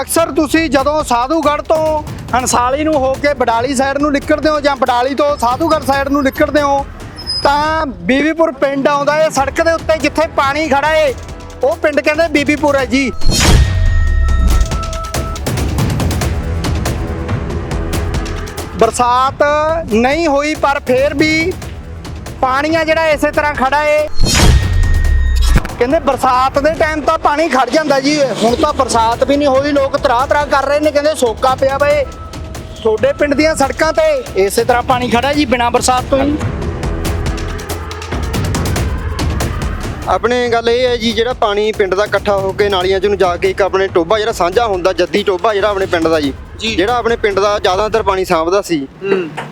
ਅਕਸਰ ਤੁਸੀਂ ਜਦੋਂ ਸਾਧੂਗੜ੍ਹ ਤੋਂ ਹੰਸਾਲੀ ਨੂੰ ਹੋ ਕੇ ਬਡਾਲੀ ਸਾਈਡ ਨੂੰ ਨਿਕਲਦੇ ਹੋ ਜਾਂ ਬਡਾਲੀ ਤੋਂ ਸਾਧੂਗੜ੍ਹ ਸਾਈਡ ਨੂੰ ਨਿਕਲਦੇ ਹੋ, ਤਾਂ ਬੀਬੀਪੁਰ ਪਿੰਡ ਆਉਂਦਾ ਹੈ ਸੜਕ ਦੇ ਉੱਤੇ ਜਿੱਥੇ ਪਾਣੀ ਖੜਾ ਏ। ਉਹ ਪਿੰਡ ਕਹਿੰਦੇ ਬੀਬੀਪੁਰ ਹੈ ਜੀ। ਬਰਸਾਤ ਨਹੀਂ ਹੋਈ ਪਰ ਫੇਰ ਵੀ ਪਾਣੀ ਆ ਜਿਹੜਾ ਇਸੇ ਤਰ੍ਹਾਂ ਖੜਾ ਏ। ਕਹਿੰਦੇ ਬਰਸਾਤ ਦੇ ਟਾਈਮ ਤਾਂ ਪਾਣੀ ਖੜ ਜਾਂਦਾ ਜੀ। ਹੁਣ ਤਾਂ ਬਰਸਾਤ ਵੀ ਨਹੀਂ ਹੋਈ, ਲੋਕ ਤਰਾ ਤਰਾ ਕਰ ਰਹੇ ਨੇ, ਕਹਿੰਦੇ ਸੋਕਾ ਪਿਆ ਬਏ ਤੁਹਾਡੇ ਪਿੰਡ ਦੀਆਂ ਸੜਕਾਂ ਤੇ ਇਸੇ ਤਰ੍ਹਾਂ ਪਾਣੀ ਖੜਾ ਜੀ ਬਿਨਾਂ ਬਰਸਾਤ ਤੋਂ ਹੀ। ਆਪਣੇ ਗੱਲ ਇਹ ਹੈ ਜੀ, ਜਿਹੜਾ ਪਾਣੀ ਪਿੰਡ ਦਾ ਇਕੱਠਾ ਹੋ ਕੇ ਨਾਲੀਆਂ 'ਚ ਨੂੰ ਜਾ ਕੇ ਇੱਕ ਆਪਣੇ ਟੋਭਾ ਜਿਹੜਾ ਸਾਂਝਾ ਹੁੰਦਾ, ਜੱਦੀ ਟੋਭਾ ਜਿਹੜਾ ਆਪਣੇ ਪਿੰਡ ਦਾ ਜੀ। ਜਿਹੜਾ ਆਪਣੇ ਪਿੰਡ ਦਾ ਜ਼ਿਆਦਾਤਰ ਪਾਣੀ ਸਾਂਭਦਾ ਸੀ।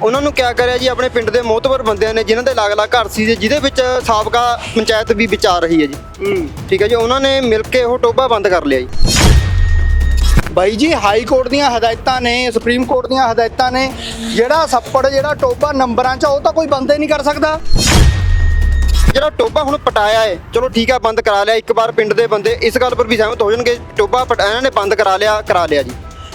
ਉਹਨਾਂ ਨੂੰ ਕਿਆ ਕਰਿਆ ਜੀ ਆਪਣੇ ਪਿੰਡ ਦੇ ਮੋਹਤਵਰ ਬੰਦਿਆਂ ਨੇ ਜਿਨ੍ਹਾਂ ਦੇ ਲਾਗ-ਲਾਗ ਘਰ ਸੀ ਜਿਹਦੇ ਵਿੱਚ ਸਾਬਕਾ ਪੰਚਾਇਤ ਵੀ ਵਿਚਾਰ ਰਹੀ ਹੈ ਜੀ। ਠੀਕ ਹੈ ਜੀ ਉਹਨਾਂ ਨੇ ਮਿਲ ਕੇ ਉਹ ਟੋਬਾ ਬੰਦ ਕਰ ਲਿਆ ਜੀ। ਬਾਈ ਜੀ ਹਾਈ ਕੋਰਟ ਦੀਆਂ ਹਦਾਇਤਾਂ ਨੇ ਸੁਪਰੀਮ ਕੋਰਟ ਦੀਆਂ ਹਦਾਇਤਾਂ ਨੇ। ਜਿਹੜਾ ਸੱਪੜ ਜਿਹੜਾ ਟੋਬਾ ਨੰਬਰਾਂ 'ਚ ਉਹ ਤਾਂ ਕੋਈ ਬੰਦ ਨਹੀਂ ਕਰ ਸਕਦਾ। ਜਿਹੜਾ ਟੋਬਾ ਹੁਣ ਪਟਾਇਆ ਹੈ ਚਲੋ ਠੀਕ ਹੈ ਬੰਦ ਕਰਾ ਲਿਆ ਇੱਕ ਵਾਰ ਪਿੰਡ ਦੇ ਬੰਦੇ ਇਸ ਗੱਲ ਪਰ ਵੀ ਸਹਿਮਤ ਹੋ ਜਾਣਗੇ ਟੋਬਾ ਪਟ- ਇਹਨਾਂ ਨੇ ਬੰਦ ਕਰਾ ਲਿਆ ਕਰਾ ਲਿਆ ਜੀ।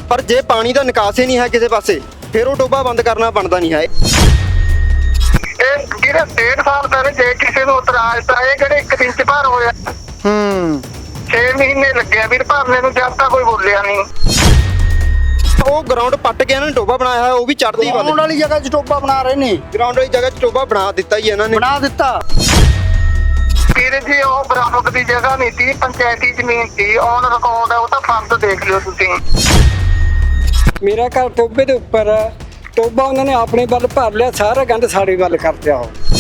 ਪਰ ਜੇ ਪਾਣੀ ਦਾ ਨਿਕਾਸ ਹੀ ਨਹੀਂ ਹੈ ਕਿਸੇ ਪਾਸੇ ਫਿਰ ਉਹ ਟੋਬਾ ਬੰਦ ਕਰਨਾ ਬਣਦਾ ਨਹੀਂ ਹੈ। ਇਹ ਜਿਹੜੇ 1.5 ਸਾਲ ਪਹਿਲੇ ਜੇ ਕਿਸੇ ਨੂੰ ਉਤਰਾਜ ਤਾਂ ਇਹ ਕਿਹੜੇ ਇੱਕ ਦਿਨ ਚ ਭਰ ਹੋਇਆ। ਹੂੰ। 6 ਮਹੀਨੇ ਲੱਗਿਆ ਵੀਰ ਭਰਨੇ ਨੂੰ ਜਦ ਤੱਕ ਕੋਈ ਬੋਲਿਆ ਨਹੀਂ। ਉਹ ਗਰਾਊਂਡ ਪੱਟ ਕੇ ਇਹਨਾਂ ਨੇ ਟੋਬਾ ਬਣਾਇਆ ਹੈ ਉਹ ਵੀ ਆਉਣ ਵੱਲ। ਵਾਲੀ ਜਗ੍ਹਾ 'ਚ ਟੋਬਾ ਬਣਾ ਰਹੇ ਨੇ। ਗਰਾਊਂਡ ਵਾਲੀ ਜਗ੍ਹਾ 'ਚ ਟੋਬਾ ਬਣਾ ਦਿੱਤਾ ਜੀ ਇਹਨਾਂ ਨੇ। ਬਣਾ ਦਿੱਤਾ। ਵੀਰ ਜੀ ਉਹ ਬਰਾਮਦ ਦੀ ਜਗ੍ਹਾ ਨਹੀਂ ਸੀ ਪੰਚਾਇਤੀ ਜ਼ਮੀਨ ਸੀ ਔਨ ਰਿਕਾਰਡ ਹੈ ਉਹ ਤਾਂ ਫਰਦ ਦੇਖ ਲਿਓ ਤੁਸੀਂ। ਮੇਰਾ ਘਰ ਟੋਬੇ ਦੇ ਉੱਪਰ ਹੈ ਟੋਬਾ ਉਹਨਾਂ ਨੇ ਆਪਣੇ ਵੱਲ ਭਰ ਲਿਆ ਸਾਰਾ ਗੰਦ ਸਾਡੇ ਵੱਲ ਕਰ ਦਿਆ ਉਹ।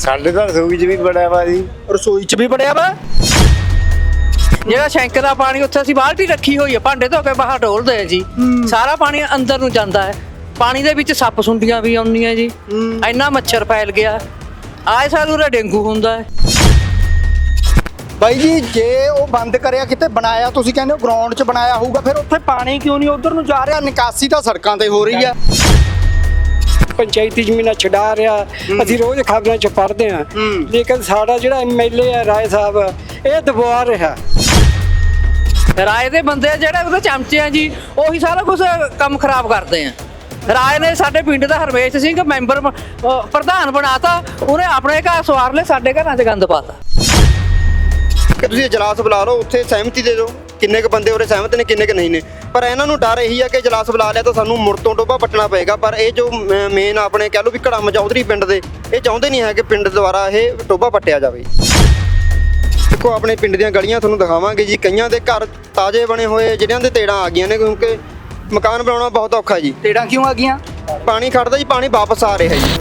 ਸਾਡੇ ਤਾਂ ਰਸੋਈ 'ਚ ਵੀ ਬੜਿਆ ਵਾ ਜੀ। ਰਸੋਈ 'ਚ ਵੀ ਬੜਿਆ ਵਾ? ਜਿਹੜਾ ਸ਼ੈਂਕ ਦਾ ਪਾਣੀ ਉੱਥੇ ਅਸੀਂ ਬਾਲਟੀ ਰੱਖੀ ਹੋਈ ਹੈ ਭਾਂਡੇ ਧੋ ਕੇ ਬਾਹਰ ਡੋਲਦੇ ਆ ਜੀ। ਸਾਰਾ ਪਾਣੀ ਅੰਦਰ ਨੂੰ ਜਾਂਦਾ ਹੈ। ਪਾਣੀ ਦੇ ਵਿੱਚ ਸੱਪ ਸੁੰਡੀਆਂ ਵੀ ਆਉਂਦੀਆਂ ਜੀ। ਇੰਨਾ ਮੱਛਰ ਫੈਲ ਗਿਆ। ਆਏ ਸਾਲ ਉਰੇ ਡੇਂਗੂ ਹੁੰਦਾ ਹੈ। ਬਾਈ ਜੀ ਜੇ ਉਹ ਬੰਦ ਕਰਿਆ ਕਿਤੇ ਬਣਾਇਆ ਤੁਸੀਂ ਕਹਿੰਦੇ ਹੋ ਗਰਾਊਂਡ 'ਚ ਬਣਾਇਆ ਹੋਊਗਾ ਫਿਰ ਉੱਥੇ ਪਾਣੀ ਕਿਉਂ ਨਹੀਂ? ਉਧਰ ਨੂੰ ਜਾ ਰਿਹਾ ਨਿਕਾਸੀ ਤਾਂ ਸੜਕਾਂ ਤੇ ਹੋ ਰਹੀ ਆ ਪੰਚਾਇਤੀ ਜ਼ਮੀਨਾਂ ਛਡਾ ਰਿਹਾ ਅਸੀਂ ਰੋਜ਼ ਖਬਰਾਂ 'ਚ ਪੜ੍ਹਦੇ ਹਾਂ। ਲੇਕਿਨ ਸਾਡਾ ਜਿਹੜਾ ਐਮਐਲਏ ਹੈ ਰਾਏ ਸਾਹਿਬ ਇਹ ਦਬਾ ਰਿਹਾ। ਰਾਏ ਦੇ ਬੰਦੇ ਜਿਹੜੇ ਉਹਦੇ ਚਮਚੇ ਆ ਜੀ ਉਹੀ ਸਾਰਾ ਕੁਝ ਕੰਮ ਖਰਾਬ ਕਰਦੇ ਆ। ਰਾਏ ਨੇ ਸਾਡੇ ਪਿੰਡ ਦਾ ਹਰਵੇਸ਼ ਸਿੰਘ ਮੈਂਬਰ ਪ੍ਰਧਾਨ ਬਣਾਤਾ ਉਹਨੇ ਆਪਣੇ ਘਰ ਸਵਾਰ ਲਏ ਸਾਡੇ ਘਰਾਂ 'ਚ ਗੰਦ ਪਾਤਾ। ਤੁਸੀਂ ਇਜਲਾਸ ਬੁਲਾ ਲਓ ਉੱਥੇ ਸਹਿਮਤੀ ਦੇ ਦਿਓ ਕਿੰਨੇ ਕੁ ਬੰਦੇ ਉਰੇ ਸਹਿਮਤ ਨੇ ਕਿੰਨੇ ਕੁ ਨਹੀਂ ਨੇ। ਪਰ ਇਹਨਾਂ ਨੂੰ ਡਰ ਇਹੀ ਆ ਕਿ ਇਜਲਾਸ ਬੁਲਾ ਲਿਆ ਤਾਂ ਸਾਨੂੰ ਮੁੜ ਤੋਂ ਟੋਬਾ ਪੱਟਣਾ ਪਏਗਾ। ਪਰ ਇਹ ਜੋ ਮੇਨ ਆਪਣੇ ਕਹਿ ਲਓ ਵੀ ਘੜਮ ਚੌਧਰੀ ਪਿੰਡ ਦੇ ਇਹ ਚਾਹੁੰਦੇ ਨਹੀਂ ਹੈ ਕਿ ਪਿੰਡ ਦੁਆਰਾ ਇਹ ਟੋਬਾ ਪੱਟਿਆ ਜਾਵੇ। ਦੇਖੋ ਆਪਣੇ ਪਿੰਡ ਦੀਆਂ ਗਲੀਆਂ ਤੁਹਾਨੂੰ ਦਿਖਾਵਾਂਗੇ ਜੀ। ਕਈਆਂ ਦੇ ਘਰ ਤਾਜ਼ੇ ਬਣੇ ਹੋਏ ਜਿਹੜਿਆਂ ਦੇ ਤੇੜਾਂ ਆ ਗਈਆਂ ਨੇ ਕਿਉਂਕਿ ਮਕਾਨ ਬਣਾਉਣਾ ਬਹੁਤ ਔਖਾ ਜੀ। ਤੇੜਾਂ ਕਿਉਂ ਆ ਗਈਆਂ? ਪਾਣੀ ਖੜਦਾ ਜੀ ਪਾਣੀ ਵਾਪਸ ਆ ਰਿਹਾ ਜੀ।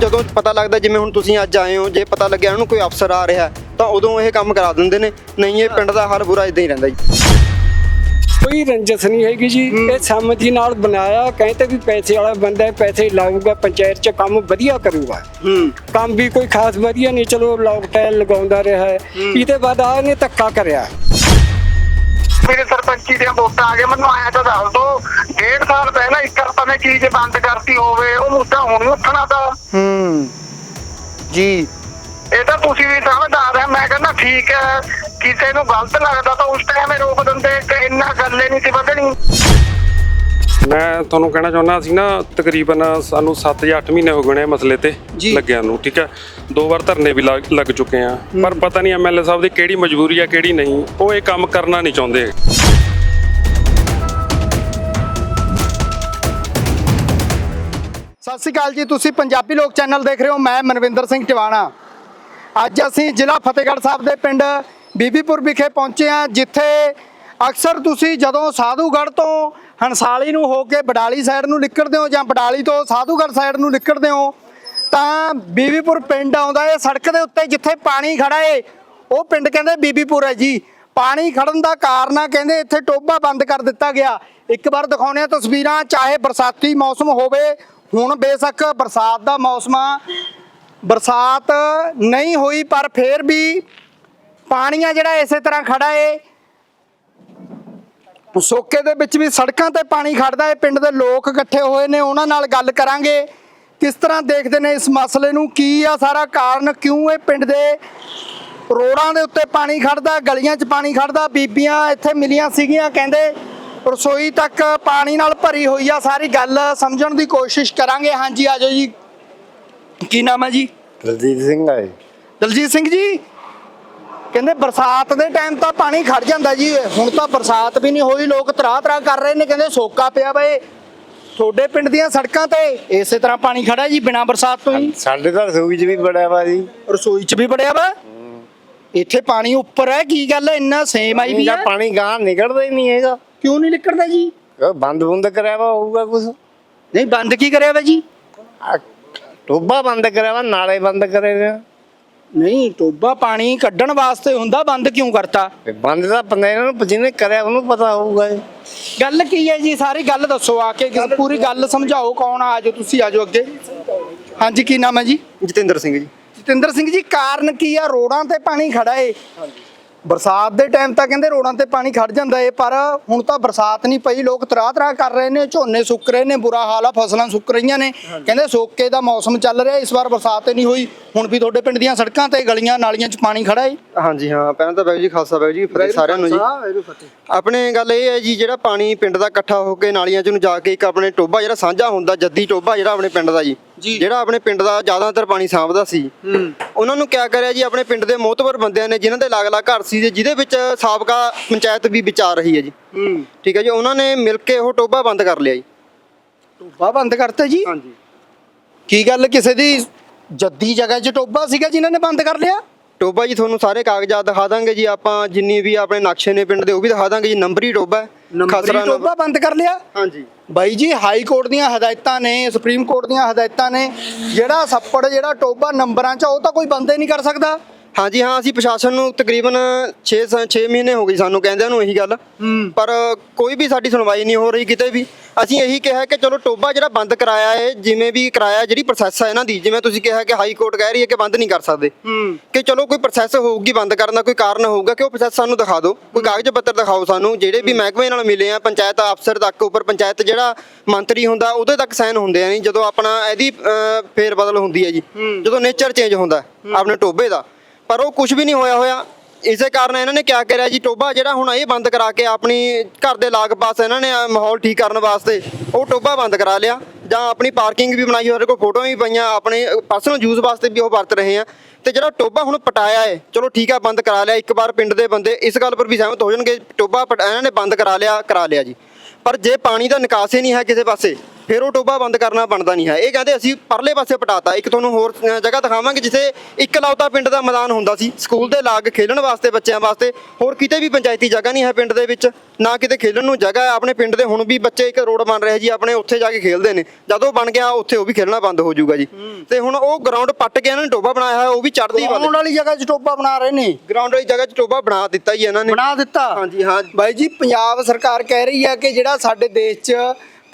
ਜਦੋਂ ਪਤਾ ਲੱਗਦਾ ਜਿਵੇਂ ਹੁਣ ਤੁਸੀਂ ਅੱਜ ਆਏ ਹੋ ਜੇ ਪਤਾ ਲੱਗਿਆ ਉਹਨੂੰ ਕੋਈ ਅਫਸਰ ਆ ਰਿਹਾ ਤਾਂ ਉਦੋਂ ਇਹ ਕੰਮ ਕਰਾ ਦਿੰਦੇ ਨੇ। ਨਹੀਂ ਇਹ ਪਿੰਡ ਦਾ ਹਰ ਬੁਰਾ ਇਦਾਂ ਹੀ ਰਹਿੰਦਾ ਜੀ। ਕੋਈ ਰੰਜਸ ਨਹੀਂ ਹੈਗੀ ਜੀ। ਇਹ ਸਮਝੀ ਨਾਲ ਬਣਾਇਆ ਕਹਿੰਦੇ ਵੀ ਪੈਸੇ ਵਾਲਾ ਬੰਦਾ ਹੈ, ਪੈਸੇ ਲਾਊਗਾ ਪੰਚਾਇਤ 'ਚ ਕੰਮ ਵਧੀਆ ਕਰੂਗਾ। ਕੰਮ ਵੀ ਕੋਈ ਖਾਸ ਵਧੀਆ ਨਹੀਂ ਚਲੋ ਲੋਕ ਟੈਲ ਲਗਾਉਂਦਾ ਰਿਹਾ ਹੈ। ਇਹਦੇ ਬਾਅਦ ਆ ਨੇ ਧੱਕਾ ਕਰਿਆ। ਮੇਰੇ ਸਰਪੰਚੀ ਦੀਆਂ ਵੋਟਾਂ ਆ ਗਏ ਮੈਨੂੰ ਆਇਆ ਤਾਂ ਦੱਸ ਦੋ। ਡੇਢ ਸਾਲ ਪਹਿਲਾਂ ਇੱਕ ਆਪਾਂ ਨੇ ਚੀਜ਼ ਬੰਦ ਕਰਤੀ ਹੋਵੇ ਉਹ ਮੁੱਦਾ ਹੁਣ ਉੱਠਣਾ ਤਾਂ। ਹੂੰ। ਜੀ। ਇਹ ਤਾਂ ਤੁਸੀਂ ਵੀ ਸਮਝਦਾਰ ਹੈ ਮੈਂ ਕਹਿੰਦਾ ਠੀਕ ਹੈ। ਕਿਸੇ ਨੂੰ ਗਲਤ ਲੱਗਦਾ ਤਾਂ ਉਸ ਟਾਈਮ ਹੀ ਰੋਕ ਦਿੰਦੇ ਕਿ ਇੰਨਾ ਗੱਲੇ ਨਹੀਂ ਸੀ ਵਧਣੀ। ਮੈਂ ਤੁਹਾਨੂੰ ਕਹਿਣਾ ਚਾਹੁੰਦਾ ਸੀ ਨਾ ਤਕਰੀਬਨ ਸਾਨੂੰ 7 ਜਾਂ 8 ਮਹੀਨੇ ਹੋ ਗਏ ਨੇ ਇਹ ਮਸਲੇ ਤੇ ਜੀ। ਲੱਗਿਆ ਨੂੰ ਠੀਕ ਹੈ? ਦੋ ਵਾਰ ਧਰਨੇ ਵੀ ਲੱਗ ਲੱਗ ਚੁੱਕੇ ਆ। ਪਰ ਪਤਾ ਨਹੀਂ ਐਮਐਲਏ ਸਾਹਿਬ ਦੀ ਕਿਹੜੀ ਮਜਬੂਰੀ ਆ ਕਿਹੜੀ ਨਹੀਂ। ਉਹ ਇਹ ਕੰਮ ਕਰਨਾ ਨਹੀਂ ਚਾਹੁੰਦੇ। ਸਤਿ ਸ਼੍ਰੀ ਅਕਾਲ ਜੀ ਤੁਸੀਂ ਪੰਜਾਬੀ ਲੋਕ ਚੈਨਲ ਦੇਖ ਰਹੇ ਹੋ ਮੈਂ ਮਨਵਿੰਦਰ ਸਿੰਘ ਟਿਵਾਣਾ। ਅੱਜ ਅਸੀਂ ਜ਼ਿਲ੍ਹਾ ਫਤਿਹਗੜ੍ਹ ਸਾਹਿਬ ਦੇ ਪਿੰਡ ਬੀਬੀਪੁਰ ਵਿਖੇ ਪਹੁੰਚੇ ਹਾਂ ਜਿੱਥੇ ਅਕਸਰ ਤੁਸੀਂ ਜਦੋਂ ਸਾਧੂਗੜ੍ਹ ਤੋਂ ਹੰਸਾਲੀ ਨੂੰ ਹੋ ਕੇ ਬਡਾਲੀ ਸਾਈਡ ਨੂੰ ਨਿਕਲਦੇ ਹੋ ਜਾਂ ਬਡਾਲੀ ਤੋਂ ਸਾਧੂਗੜ੍ਹ ਸਾਈਡ ਨੂੰ ਨਿਕਲਦੇ ਹੋ, ਤਾਂ ਬੀਬੀਪੁਰ ਪਿੰਡ ਆਉਂਦਾ ਹੈ ਸੜਕ ਦੇ ਉੱਤੇ ਜਿੱਥੇ ਪਾਣੀ ਖੜਾ ਏ। ਉਹ ਪਿੰਡ ਕਹਿੰਦੇ ਬੀਬੀਪੁਰ ਹੈ ਜੀ। ਪਾਣੀ ਖੜਨ ਦਾ ਕਾਰਨ ਆ, ਕਹਿੰਦੇ ਇੱਥੇ ਟੋਬਾ ਬੰਦ ਕਰ ਦਿੱਤਾ ਗਿਆ। ਇੱਕ ਵਾਰ ਦਿਖਾਉਣੇ ਆ ਤਸਵੀਰਾਂ, ਚਾਹੇ ਬਰਸਾਤੀ ਮੌਸਮ ਹੋਵੇ, ਹੁਣ ਬੇਸ਼ੱਕ ਬਰਸਾਤ ਦਾ ਮੌਸਮ ਆ। ਬਰਸਾਤ ਨਹੀਂ ਹੋਈ, ਪਰ ਫੇਰ ਵੀ ਪਾਣੀ ਆ ਜਿਹੜਾ ਇਸੇ ਤਰ੍ਹਾਂ ਖੜਾ ਏ। ਸੋਕੇ ਦੇ ਵਿੱਚ ਵੀ ਸੜਕਾਂ ਤੇ ਪਾਣੀ ਖੜਦਾ ਏ ਪਿੰਡ ਦੇ ਲੋਕ ਇਕੱਠੇ ਹੋਏ ਨੇ ਉਹਨਾਂ ਨਾਲ ਗੱਲ ਕਰਾਂਗੇ। ਕਿਸ ਤਰ੍ਹਾਂ ਦੇਖਦੇ ਨੇ ਇਸ ਮਸਲੇ ਨੂੰ? ਕੀ ਆ ਸਾਰਾ ਕਾਰਨ? ਕਿਉਂ ਇਹ ਪਿੰਡ ਦੇ ਰੋਡਾਂ ਦੇ ਉੱਤੇ ਪਾਣੀ ਖੜਦਾ ਗਲੀਆਂ 'ਚ ਪਾਣੀ ਖੜਦਾ? ਬੀਬੀਆਂ ਇੱਥੇ ਮਿਲੀਆਂ ਸੀਗੀਆਂ ਕਹਿੰਦੇ ਰਸੋਈ ਤੱਕ ਪਾਣੀ ਨਾਲ ਭਰੀ ਹੋਈ ਆ ਸਾਰੀ ਗੱਲ। ਸਮਝਣ ਦੀ ਕੋਸ਼ਿਸ਼ ਕਰਾਂਗੇ। ਹਾਂਜੀ ਆਜੋ ਜੀ। ਕੀ ਨਾਮ ਹੈ ਜੀ? ਦਲਜੀਤ ਸਿੰਘ ਆਏ ਦਲਜੀਤ ਸਿੰਘ ਜੀ ਕਹਿੰਦੇ ਬਰਸਾਤ ਦੇ ਟਾਈਮ ਤਾਂ ਪਾਣੀ ਖੜ ਜਾਂਦਾ ਜੀ ਹੁਣ ਤਾਂ ਬਰਸਾਤ ਵੀ ਨਹੀਂ ਹੋਈ ਲੋਕ ਤਰਾ ਤਰਾ ਕਰ ਰਹੇ ਨੇ ਕਹਿੰਦੇ ਸੋਕਾ ਪਿਆ ਬਏ ਤੁਹਾਡੇ ਪਿੰਡ ਦੀਆਂ ਸੜਕਾਂ ਤੇ ਇਸੇ ਤਰ੍ਹਾਂ ਪਾਣੀ ਖੜਾ ਜੀ ਬਿਨਾਂ ਬਰਸਾਤ ਤੋਂ ਹੀ? ਸਾਡੇ ਤਾਂ ਰਸੋਈ 'ਚ ਵੀ ਬੜਿਆ ਵਾ ਜੀ। ਰਸੋਈ 'ਚ ਵੀ ਬੜਿਆ ਵਾ? ਇੱਥੇ ਪਾਣੀ ਉੱਪਰ ਹੈ ਕੀ ਗੱਲ ਇੰਨਾ ਸੇਮ ਆਈ ਵੀ ਹੈ? ਪਾਣੀ ਗਾਂ ਨਿਕਲਦਾ ਹੀ ਨਹੀਂ ਹੈਗਾ। ਕਿਉਂ ਨਹੀਂ ਨਿਕਲਦਾ ਜੀ? ਬੰਦ ਬੁੰਦ ਕਰਿਆ ਵਾ ਹੋਊਗਾ ਕੁਛ। ਨਹੀਂ ਬੰਦ ਕੀ ਕਰਿਆ ਵਾ ਜੀ? ਟੋਬਾ ਬੰਦ ਕਰਿਆ ਵਾ ਨਾਲੇ ਬੰਦ ਕਰੇ ਨੇ। ਨਹੀਂ ਟੋਬਾ ਪਾਣੀ ਕੱਢਣ ਵਾਸਤੇ ਹੁੰਦਾ ਬੰਦ ਕਿਉਂ ਕਰਤਾ? ਤੇ ਬੰਦ ਤਾਂ ਬੰਦੇ ਨੂੰ ਜਿਹਨੇ ਕਰਿਆ ਉਹਨੂੰ ਪਤਾ ਹੋਊਗਾ ਇਹ। ਗੱਲ ਕੀ ਹੈ ਜੀ? ਸਾਰੀ ਗੱਲ ਦੱਸੋ ਆ ਕੇ ਪੂਰੀ ਗੱਲ ਸਮਝਾਓ ਕੌਣ ਆ ਆਜੋ ਤੁਸੀਂ ਆਜੋ ਅੱਗੇ। ਹਾਂਜੀ ਕੀ ਨਾਮ ਹੈ ਜੀ? ਜਤਿੰਦਰ ਸਿੰਘ ਜੀ। ਜਤਿੰਦਰ ਸਿੰਘ ਜੀ ਕਾਰਨ ਕੀ ਆ? ਰੋਡਾਂ ਤੇ ਪਾਣੀ ਖੜਾ ਏ। ਬਰਸਾਤ ਦੇ ਟਾਈਮ ਤਾਂ ਕਹਿੰਦੇ ਰੋਡਾਂ ਤੇ ਪਾਣੀ ਖੜ ਜਾਂਦਾ ਏ ਪਰ ਹੁਣ ਤਾਂ ਬਰਸਾਤ ਨਹੀਂ ਪਈ ਲੋਕ ਤਰਾਹ ਤਰਾਹ ਕਰ ਰਹੇ ਨੇ ਝੋਨੇ ਸੁੱਕ ਰਹੇ ਨੇ ਬੁਰਾ ਹਾਲ ਆ ਫਸਲਾਂ ਸੁੱਕ ਰਹੀਆਂ ਨੇ। ਕਹਿੰਦੇ ਸੋਕੇ ਦਾ ਮੌਸਮ ਚੱਲ ਰਿਹਾ ਇਸ ਵਾਰ ਬਰਸਾਤ ਨਹੀਂ ਹੋਈ ਹੁਣ ਵੀ ਤੁਹਾਡੇ ਪਿੰਡ ਦੀਆਂ ਸੜਕਾਂ ਤੇ ਗਲੀਆਂ ਨਾਲੀਆਂ 'ਚ ਪਾਣੀ ਖੜਾ ਏ? ਹਾਂਜੀ ਹਾਂ ਪਹਿਲਾਂ ਤਾਂ ਬਾਈ ਜੀ ਖਾਲਸਾ ਬਾਈ ਜੀ ਫਤਿਹ ਸਾਰਿਆਂ ਨੂੰ ਜੀ। ਆਪਣੇ ਗੱਲ ਇਹ ਹੈ ਜੀ ਜਿਹੜਾ ਪਾਣੀ ਪਿੰਡ ਦਾ ਇਕੱਠਾ ਹੋ ਕੇ ਨਾਲੀਆਂ 'ਚ ਨੂੰ ਜਾ ਕੇ ਇੱਕ ਆਪਣੇ ਟੋਬਾ ਜਿਹੜਾ ਸਾਂਝਾ ਹੁੰਦਾ ਜੱਦੀ ਟੋਬਾ ਜਿਹੜਾ ਆਪਣੇ ਪਿੰਡ ਦਾ ਜੀ। ਜਿਹੜਾ ਆਪਣੇ ਪਿੰਡ ਦਾ ਜ਼ਿਆਦਾਤਰ ਪਾਣੀ ਸਾਂਭਦਾ ਸੀ। ਉਹਨਾਂ ਨੂੰ ਕਿਆ ਕਰਿਆ ਜੀ ਆਪਣੇ ਪਿੰਡ ਦੇ ਮੋਹਤਵਰ ਬੰਦਿਆਂ ਨੇ ਜਿਨ੍ਹਾਂ ਦੇ ਲਾਗ-ਲਾਗ ਘਰ ਸੀ ਤੇ ਜਿਹਦੇ ਵਿੱਚ ਸਾਬਕਾ ਪੰਚਾਇਤ ਵੀ ਵਿਚਾਰ ਰਹੀ ਹੈ ਜੀ। ਠੀਕ ਹੈ ਜੀ ਉਹਨਾਂ ਨੇ ਮਿਲ ਕੇ ਉਹ ਟੋਬਾ ਬੰਦ ਕਰ ਲਿਆ ਜੀ। ਟੋਬਾ ਬੰਦ ਕਰਤੇ ਜੀ? ਹਾਂਜੀ। ਕੀ ਗੱਲ ਕਿਸੇ ਦੀ ਜੱਦੀ ਜਗ੍ਹਾ 'ਚ ਟੋਬਾ ਸੀਗਾ ਜਿਨ੍ਹਾਂ ਨੇ ਬੰਦ ਕਰ ਲਿਆ? ਟੋਬਾ ਜੀ ਤੁਹਾਨੂੰ ਸਾਰੇ ਕਾਗਜ਼ਾਤ ਦਿਖਾ ਦਾਂਗੇ ਜੀ ਆਪਾਂ ਜਿੰਨੀ ਵੀ ਆਪਣੇ ਨਕਸ਼ੇ ਨੇ ਪਿੰਡ ਦੇ ਉਹ ਵੀ ਦਿਖਾ ਦਾਂਗੇ ਜੀ ਨੰਬਰੀ ਟੋਬਾ ਹੈ ਨੰਬਰੀ ਨੰਬਰ- ਟੋਬਾ ਬੰਦ ਕਰ ਲਿਆ? ਹਾਂਜੀ। ਬਾਈ ਜੀ ਹਾਈ ਕੋਰਟ ਦੀਆਂ ਹਦਾਇਤਾਂ ਨੇ ਸੁਪਰੀਮ ਕੋਰਟ ਦੀਆਂ ਹਦਾਇਤਾਂ ਨੇ ਜਿਹੜਾ ਸੱਪੜ ਜਿਹੜਾ ਟੋਬਾ ਨੰਬਰਾਂ 'ਚ ਆ, ਉਹ ਤਾਂ ਕੋਈ ਬੰਦ ਹੀ ਨਹੀਂ ਕਰ ਸਕਦਾ। ਹਾਂਜੀ ਹਾਂ ਅਸੀਂ ਪ੍ਰਸ਼ਾਸਨ ਨੂੰ ਤਕਰੀਬਨ 6 6 ਮਹੀਨੇ ਹੋ ਗਏ ਸਾਨੂੰ ਕਹਿੰਦਿਆਂ ਨੂੰ ਇਹੀ ਗੱਲ। ਪਰ ਕੋਈ ਵੀ ਸਾਡੀ ਸੁਣਵਾਈ ਨਹੀਂ ਹੋ ਰਹੀ ਕਿਤੇ ਵੀ। ਅਸੀਂ ਇਹੀ ਕਿਹਾ ਕਿ ਚਲੋ ਟੋਬਾ ਜਿਹੜਾ ਬੰਦ ਕਰਾਇਆ ਹੈ ਜਿਵੇਂ ਵੀ ਕਰਾਇਆ ਜਿਹੜੀ ਪ੍ਰੋਸੈਸ ਹੈ ਇਹਨਾਂ ਦੀ ਜਿਵੇਂ ਤੁਸੀਂ ਕਿਹਾ ਕਿ ਹਾਈ ਕੋਰਟ ਕਹਿ ਰਹੀ ਹੈ ਕਿ ਬੰਦ ਨਹੀਂ ਕਰ ਸਕਦੇ। ਕਿ ਚਲੋ ਕੋਈ ਪ੍ਰੋਸੈਸ ਹੋਊਗੀ ਬੰਦ ਕਰਨ ਦਾ ਕੋਈ ਕਾਰਨ ਹੋਊਗਾ ਕਿ ਉਹ ਪ੍ਰੋਸੈਸ ਸਾਨੂੰ ਦਿਖਾ ਦਿਓ। ਕੋਈ ਕਾਗਜ਼ ਪੱਤਰ ਦਿਖਾਓ ਸਾਨੂੰ ਜਿਹੜੇ ਵੀ ਮਹਿਕਮੇ ਨਾਲ ਮਿਲੇ ਆ ਪੰਚਾਇਤ ਅਫਸਰ ਤੱਕ ਉੱਪਰ ਪੰਚਾਇਤ ਜਿਹੜਾ ਮੰਤਰੀ ਹੁੰਦਾ ਉਹਦੇ ਤੱਕ ਸਾਈਨ ਹੁੰਦੇ ਆ ਨਹੀਂ ਜਦੋਂ ਆਪਣਾ ਇਹਦੀ ਫੇਰ ਬਦਲ ਹੁੰਦੀ ਹੈ ਜੀ। ਜਦੋਂ ਨੇਚਰ ਚੇਂਜ ਹੁੰਦਾ ਆਪਣੇ ਟੋਬੇ ਦਾ। ਪਰ ਉਹ ਕੁਝ ਵੀ ਨਹੀਂ ਹੋਇਆ ਹੋਇਆ। ਇਸੇ ਕਾਰਨ ਇਹਨਾਂ ਨੇ ਕਿਆ ਕਰਿਆ ਜੀ ਟੋਬਾ ਜਿਹੜਾ ਹੁਣ ਇਹ ਬੰਦ ਕਰਾ ਕੇ ਆਪਣੀ ਘਰ ਦੇ ਲਾਗ ਪਾਸ ਇਹਨਾਂ ਨੇ ਮਾਹੌਲ ਠੀਕ ਕਰਨ ਵਾਸਤੇ ਉਹ ਟੋਬਾ ਬੰਦ ਕਰਾ ਲਿਆ। ਜਾਂ ਆਪਣੀ ਪਾਰਕਿੰਗ ਵੀ ਬਣਾਈ ਹੋਈ ਕੋਲ ਫੋਟੋਆਂ ਵੀ ਪਈਆਂ, ਆਪਣੇ ਪਰਸਨਲ ਯੂਜ਼ ਵਾਸਤੇ ਵੀ ਉਹ ਵਰਤ ਰਹੇ ਆ। ਤੇ ਜਿਹੜਾ ਟੋਬਾ ਹੁਣ ਪਟਾਇਆ ਹੈ, ਚਲੋ ਠੀਕ ਆ, ਬੰਦ ਕਰਾ ਲਿਆ, ਇੱਕ ਵਾਰ ਪਿੰਡ ਦੇ ਬੰਦੇ ਇਸ ਗੱਲ ਪਰ ਵੀ ਸਹਿਮਤ ਹੋ ਜਾਣਗੇ ਟੋਬਾ ਪਟ- ਇਹਨਾਂ ਨੇ ਬੰਦ ਕਰਾ ਲਿਆ ਕਰਾ ਲਿਆ ਜੀ। ਪਰ ਜੇ ਪਾਣੀ ਦਾ ਨਿਕਾਸ ਹੀ ਨਹੀਂ ਹੈ ਕਿਸੇ ਪਾਸੇ ਫਿਰ ਉਹ ਟੋਬਾ ਬੰਦ ਕਰਨਾ ਬਣਦਾ ਨਹੀਂ ਹੈ। ਇਹ ਕਹਿੰਦੇ ਅਸੀਂ ਪਰਲੇ ਪਾਸੇ ਪਟਾਤਾ। ਇੱਕ ਤੁਹਾਨੂੰ ਹੋਰ ਅ, ਜਗ੍ਹਾ ਦਿਖਾਵਾਂਗੇ ਜਿੱਥੇ ਇੱਕ ਲੌਤਾ ਪਿੰਡ ਦਾ ਮੈਦਾਨ ਹੁੰਦਾ ਸੀ। ਸਕੂਲ ਦੇ ਲਾਗ ਖੇਡਣ ਵਾਸਤੇ ਬੱਚਿਆਂ ਵਾਸਤੇ। ਹੋਰ ਕਿਤੇ ਵੀ ਪੰਚਾਇਤੀ ਜਗ੍ਹਾ ਨਹੀਂ ਹੈ ਪਿੰਡ ਦੇ ਵਿੱਚ। ਨਾ ਕਿਤੇ ਖੇਡਣ ਨੂੰ ਜਗ੍ਹਾ ਹੈ। ਆਪਣੇ ਪਿੰਡ ਦੇ ਹੁਣ ਵੀ ਬੱਚੇ ਇੱਕ ਰੋਡ ਬਣ ਰਿਹਾ ਜੀ। ਆਪਣੇ ਉੱਥੇ ਜਾ ਕੇ ਖੇਡਦੇ ਨੇ। ਜਦੋਂ ਬਣ ਗਿਆ ਉੱਥੇ ਉਹ ਵੀ ਖੇਡਣਾ ਬੰਦ ਹੋ ਜਾਊਗਾ ਜੀ। ਤੇ ਹੁਣ ਉਹ ਗਰਾਊਂਡ ਪੱਟ ਕੇ ਇਹਨਾਂ ਨੇ ਟੋਬਾ ਬਣਾਇਆ ਹੋਇਆ ਉਹ ਵੀ ਚੜ੍ਹਦੀ ਆਉਣ ਵੱਲ ਵਾਲੀ ਜਗ੍ਹਾ 'ਚ ਟੋਬਾ ਬਣਾ ਰਹੇ ਨੇ। ਗਰਾਊਂਡ ਵਾਲੀ ਜਗ੍ਹਾ 'ਚ ਟੋਬਾ ਬਣਾ ਦਿੱਤਾ ਜੀ ਇਹਨਾਂ ਨੇ। ਬਣਾ ਦਿੱਤਾ? ਹਾਂਜੀ ਹਾਂ। ਬਾਈ ਜੀ ਪੰਜਾਬ ਸਰਕਾਰ ਕਹਿ ਰਹੀ ਹੈ ਕਿ ਜਿਹੜਾ ਸਾਡੇ ਦੇਸ਼ 'ਚ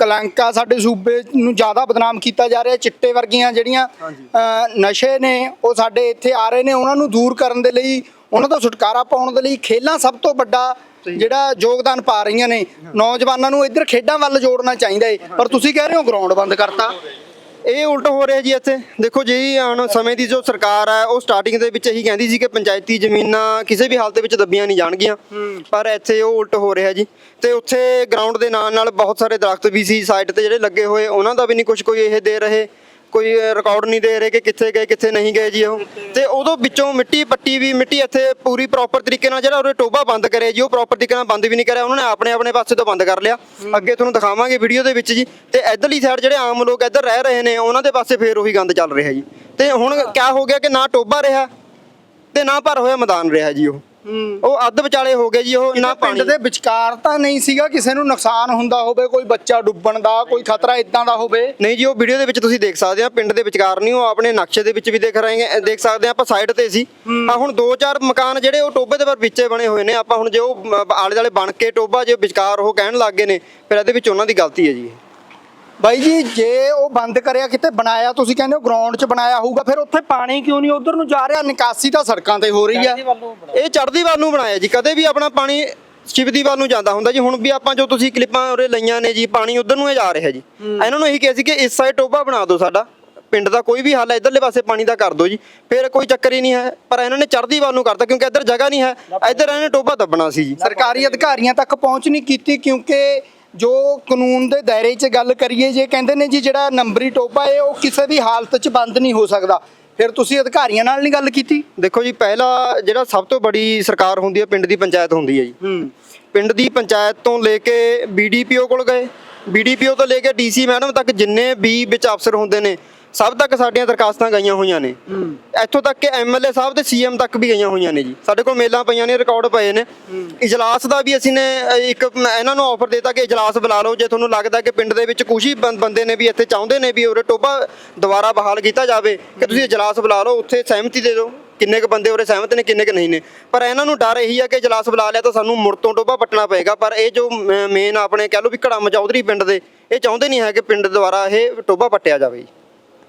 ਕਲੰਕਾ ਸਾਡੇ ਸੂਬੇ ਨੂੰ ਜ਼ਿਆਦਾ ਬਦਨਾਮ ਕੀਤਾ ਜਾ ਰਿਹਾ ਚਿੱਟੇ ਵਰਗੀਆਂ ਜਿਹੜੀਆਂ ਅ, ਨਸ਼ੇ ਨੇ ਉਹ ਸਾਡੇ ਇੱਥੇ ਆ ਰਹੇ ਨੇ ਉਹਨਾਂ ਨੂੰ ਦੂਰ ਕਰਨ ਦੇ ਲਈ ਉਹਨਾਂ ਤੋਂ ਛੁਟਕਾਰਾ ਪਾਉਣ ਦੇ ਲਈ ਖੇਲਾਂ ਸਭ ਤੋਂ ਵੱਡਾ ਜਿਹੜਾ ਯੋਗਦਾਨ ਪਾ ਰਹੀਆਂ ਨੇ। ਨੌਜਵਾਨਾਂ ਨੂੰ ਇੱਧਰ ਖੇਡਾਂ ਵੱਲ ਜੋੜਨਾ ਚਾਹੀਦਾ ਏ। ਪਰ ਤੁਸੀਂ ਕਹਿ ਰਹੇ ਹੋ ਗਰਾਊਂਡ ਬੰਦ ਕਰਤਾ। ਇਹ ਉਲਟ ਹੋ ਰਿਹਾ ਜੀ ਇੱਥੇ। ਦੇਖੋ ਜੀ ਹੁਣ ਸਮੇਂ ਦੀ ਜੋ ਸਰਕਾਰ ਹੈ, ਉਹ ਸਟਾਰਟਿੰਗ ਦੇ ਵਿੱਚ ਇਹੀ ਕਹਿੰਦੀ ਸੀ ਕਿ ਪੰਚਾਇਤੀ ਜ਼ਮੀਨਾਂ ਕਿਸੇ ਵੀ ਹਾਲਤ ਵਿੱਚ ਦੱਬੀਆਂ ਨਹੀਂ ਜਾਣਗੀਆਂ। ਪਰ ਇੱਥੇ ਉਹ ਉਲਟ ਹੋ ਰਿਹਾ ਜੀ। ਤੇ ਉੱਥੇ ਗਰਾਊਂਡ ਦੇ ਨਾਲ ਨਾਲ ਬਹੁਤ ਸਾਰੇ ਦਰਖਤ ਵੀ ਸੀ ਸਾਈਡ ਤੇ ਜਿਹੜੇ ਲੱਗੇ ਹੋਏ, ਉਹਨਾਂ ਦਾ ਵੀ ਨਹੀਂ ਕੁਝ ਕੋਈ ਇਹ ਦੇ ਰਹੇ। ਕੋਈ ਰਿਕਾਰਡ ਨਹੀਂ ਦੇ ਰਹੇ ਕਿ ਕਿੱਥੇ ਗਏ, ਕਿੱਥੇ ਨਹੀਂ ਗਏ ਜੀ ਉਹ। ਤੇ ਉਦੋਂ ਵਿੱਚੋਂ ਮਿੱਟੀ ਪੱਟੀ ਵੀ, ਮਿੱਟੀ ਇੱਥੇ ਪੂਰੀ ਪ੍ਰੋਪਰ ਤਰੀਕੇ ਨਾਲ ਜਿਹੜਾ ਉਹਦੇ ਟੋਬਾ ਬੰਦ ਕਰਿਆ ਜੀ, ਉਹ ਪ੍ਰੋਪਰ ਤਰੀਕੇ ਨਾਲ ਬੰਦ ਵੀ ਨਹੀਂ ਕਰਿਆ। ਉਹਨਾਂ ਨੇ ਆਪਣੇ ਆਪਣੇ ਪਾਸੇ ਤੋਂ ਬੰਦ ਕਰ ਲਿਆ। ਅੱਗੇ ਤੁਹਾਨੂੰ ਦਿਖਾਵਾਂਗੇ ਵੀਡੀਓ ਦੇ ਵਿੱਚ ਜੀ। ਤੇ ਇਧਰਲੀ ਸਾਈਡ ਜਿਹੜੇ ਆਮ ਲੋਕ ਇੱਧਰ ਰਹਿ ਰਹੇ ਨੇ, ਉਹਨਾਂ ਦੇ ਪਾਸੇ ਫੇਰ ਉਹੀ ਗੰਦ ਚੱਲ ਰਿਹਾ ਜੀ। ਤੇ ਹੁਣ ਕਿਆ ਹੋ ਗਿਆ ਕਿ ਨਾ ਟੋਬਾ ਰਿਹਾ ਤੇ ਨਾ ਭਰ ਹੋਇਆ ਮੈਦਾਨ ਰਿਹਾ ਜੀ ਉਹ। ਉਹ ਅੱਧ ਵਿਚਾਲੇ ਹੋ ਗਏ ਜੀ ਉਹ ਨਾ ਪਿੰਡ ਪਾਣੀ। ਦੇ ਵਿਚਕਾਰ ਤਾਂ ਨਹੀਂ ਸੀਗਾ ਕਿਸੇ ਨੂੰ ਨੁਕਸਾਨ ਹੁੰਦਾ ਹੋਵੇ ਕੋਈ ਬੱਚਾ ਡੁੱਬਣ ਦਾ ਕੋਈ ਖਤਰਾ ਇਦਾਂ ਦਾ ਹੋਵੇ। ਨਹੀਂ ਜੀ ਉਹ ਵੀਡੀਓ ਦੇ ਵਿੱਚ ਤੁਸੀਂ ਦੇਖ ਸਕਦੇ ਆ ਪਿੰਡ ਦੇ ਵਿਚਕਾਰ ਨਹੀਂ ਉਹ ਆਪਣੇ ਨਕਸ਼ੇ ਦੇ ਵਿੱਚ ਵੀ ਦੇਖ ਰਹੇ ਹਾਂ ਦੇਖ ਸਕਦੇ ਆ ਆਪਾਂ ਸਾਈਡ ਤੇ ਸੀ। ਆ ਹੁਣ ਦੋ ਚਾਰ ਮਕਾਨ ਜਿਹੜੇ ਉਹ ਟੋਬੇ ਦੇ ਪਰ ਵਿੱਚੇ ਬਣੇ ਹੋਏ ਨੇ। ਆਪਾਂ ਹੁਣ ਜੇ ਉਹ ਆਲੇ ਦੁਆਲੇ ਬਣ ਕੇ ਟੋਬਾ ਜੇ ਵਿਚਕਾਰ ਉਹ ਕਹਿਣ ਲੱਗ ਗਏ ਨੇ ਫਿਰ ਇਹਦੇ ਵਿੱਚ ਉਹਨਾਂ ਦੀ ਗਲਤੀ ਹੈ ਜੀ। ਬਾਈ ਜੀ ਜੇ ਉਹ ਬੰਦ ਕਰਿਆ ਕਿਤੇ ਬਣਾਇਆ ਤੁਸੀਂ ਕਹਿੰਦੇ ਹੋ ਗਰਾਊਂਡ 'ਚ ਬਣਾਇਆ ਹੋਊਗਾ ਫਿਰ ਉੱਥੇ ਪਾਣੀ ਕਿਉਂ ਨਹੀਂ? ਉਧਰ ਨੂੰ ਜਾ ਰਿਹਾ ਨਿਕਾਸੀ ਤਾਂ ਸੜਕਾਂ ਤੇ ਹੋ ਰਹੀ ਆ। ਇਹ ਚੜ੍ਹਦੀ ਵੱਲ ਨੂੰ ਬਣਾਇਆ ਜੀ ਕਦੇ ਵੀ ਆਪਣਾ ਪਾਣੀ ਸ਼ਿਵਦੀ ਵੱਲ ਨੂੰ ਜਾਂਦਾ ਹੁੰਦਾ ਜੀ। ਹੁਣ ਵੀ ਆਪਾਂ ਜੋ ਤੁਸੀਂ ਕਲਿੱਪਾਂ ਉਰੇ ਲਈਆਂ ਨੇ ਜੀ ਪਾਣੀ ਉਧਰ ਨੂੰ ਹੀ ਜਾ ਰਿਹਾ ਜੀ। ਇਹਨਾਂ ਨੂੰ ਇਹੀ ਕਿਹਾ ਸੀ ਕਿ ਇਸ ਸਾਈਡ ਟੋਬਾ ਬਣਾ ਦਿਓ ਸਾਡਾ ਪਿੰਡ ਦਾ ਕੋਈ ਵੀ ਹੱਲ ਹੈ ਇਧਰਲੇ ਪਾਸੇ ਪਾਣੀ ਦਾ ਕਰ ਦਿਓ ਜੀ। ਫਿਰ ਕੋਈ ਚੱਕਰ ਹੀ ਨਹੀਂ ਹੈ ਪਰ ਇਹਨਾਂ ਨੇ ਚੜ੍ਹਦੀ ਵੱਲ ਨੂੰ ਕਰਤਾ ਕਿਉਂਕਿ ਇੱਧਰ ਜਗ੍ਹਾ ਨਹੀਂ ਹੈ। ਇੱਧਰ ਇਹਨਾਂ ਨੇ ਟੋਬਾ ਦੱਬਣਾ ਸੀ ਜੀ। ਸਰਕਾਰੀ ਅਧਿਕਾਰੀਆਂ ਤੱਕ ਪਹੁੰਚ ਨਹੀਂ ਕੀਤੀ ਕਿਉਂਕਿ ਜੋ ਕਾਨੂੰਨ ਦੇ ਦਾਇਰੇ 'ਚ ਗੱਲ ਕਰੀਏ ਜੇ ਕਹਿੰਦੇ ਨੇ ਜੀ ਜਿਹੜਾ ਨੰਬਰੀ ਟੋਬਾ ਹੈ ਉਹ ਕਿਸੇ ਵੀ ਹਾਲਤ 'ਚ ਬੰਦ ਨਹੀਂ ਹੋ ਸਕਦਾ। ਫਿਰ ਤੁਸੀਂ ਅਧਿਕਾਰੀਆਂ ਨਾਲ ਨਹੀਂ ਗੱਲ ਕੀਤੀ? ਦੇਖੋ ਜੀ ਪਹਿਲਾ ਜਿਹੜਾ ਸਭ ਤੋਂ ਬੜੀ ਸਰਕਾਰ ਹੁੰਦੀ ਹੈ ਪਿੰਡ ਦੀ ਪੰਚਾਇਤ ਹੁੰਦੀ ਹੈ ਜੀ। ਪਿੰਡ ਦੀ ਪੰਚਾਇਤ ਤੋਂ ਲੈ ਕੇ ਬੀਡੀਪੀਓ ਕੋਲ ਗਏ। ਬੀਡੀਪੀਓ ਤੋਂ ਲੈ ਕੇ ਡੀਸੀ ਮੈਡਮ ਤੱਕ ਜਿੰਨੇ ਵੀ ਵਿੱਚ ਅਫਸਰ ਹੁੰਦੇ ਨੇ ਸਭ ਤੱਕ ਸਾਡੀਆਂ ਦਰਖਾਸਤਾਂ ਗਈਆਂ ਹੋਈਆਂ ਨੇ। ਇੱਥੋਂ ਤੱਕ ਕਿ ਐਮਐਲਏ ਸਾਹਿਬ ਤੇ ਸੀਐਮ ਤੱਕ ਵੀ ਗਈਆਂ ਹੋਈਆਂ ਨੇ ਜੀ। ਸਾਡੇ ਕੋਲ ਮੇਲਾਂ ਪਈਆਂ ਨੇ ਰਿਕਾਰਡ ਪਏ ਨੇ। ਇਜਲਾਸ ਦਾ ਵੀ ਅਸੀਂ ਨੇ ਇੱਕ ਇਹਨਾਂ ਨੂੰ ਆਫਰ ਦਿੱਤਾ ਕਿ ਇਜਲਾਸ ਬੁਲਾ ਲਓ। ਜੇ ਤੁਹਾਨੂੰ ਲੱਗਦਾ ਕਿ ਪਿੰਡ ਦੇ ਵਿੱਚ ਕੁਝ ਹੀ ਬੰਦੇ ਨੇ ਵੀ ਇੱਥੇ ਚਾਹੁੰਦੇ ਨੇ ਵੀ ਉਰੇ ਟੋਬਾ ਦੁਬਾਰਾ ਬਹਾਲ ਕੀਤਾ ਜਾਵੇ ਕਿ ਤੁਸੀਂ ਇਜਲਾਸ ਬੁਲਾ ਲਓ ਉੱਥੇ ਸਹਿਮਤੀ ਦੇ ਦਿਓ। ਕਿੰਨੇ ਕ ਬੰਦੇ ਉਰੇ ਸਹਿਮਤ ਨੇ ਕਿੰਨੇ ਕ ਨਹੀਂ ਨੇ। ਪਰ ਇਹਨਾਂ ਨੂੰ ਡਰ ਇਹੀ ਆ ਕਿ ਇਜਲਾਸ ਬੁਲਾ ਲਿਆ ਤਾਂ ਸਾਨੂੰ ਮੁੜ ਤੋਂ ਟੋਬਾ ਪੱਟਣਾ ਪਏਗਾ। ਪਰ ਇਹ ਜੋ ਮੇਨ ਆਪਣੇ ਕਹਿ ਲਓ ਵੀ ਘੜਾ ਮਚੌਧਰੀ ਪਿੰਡ ਦੇ ਇਹ ਚਾਹੁੰਦੇ ਨਹੀਂ ਹੈ ਕਿ ਪਿੰਡ ਦੁਆਰਾ ਇਹ ਟੋਬਾ ਪੱਟਿਆ ਜਾਵੇ ਜੀ।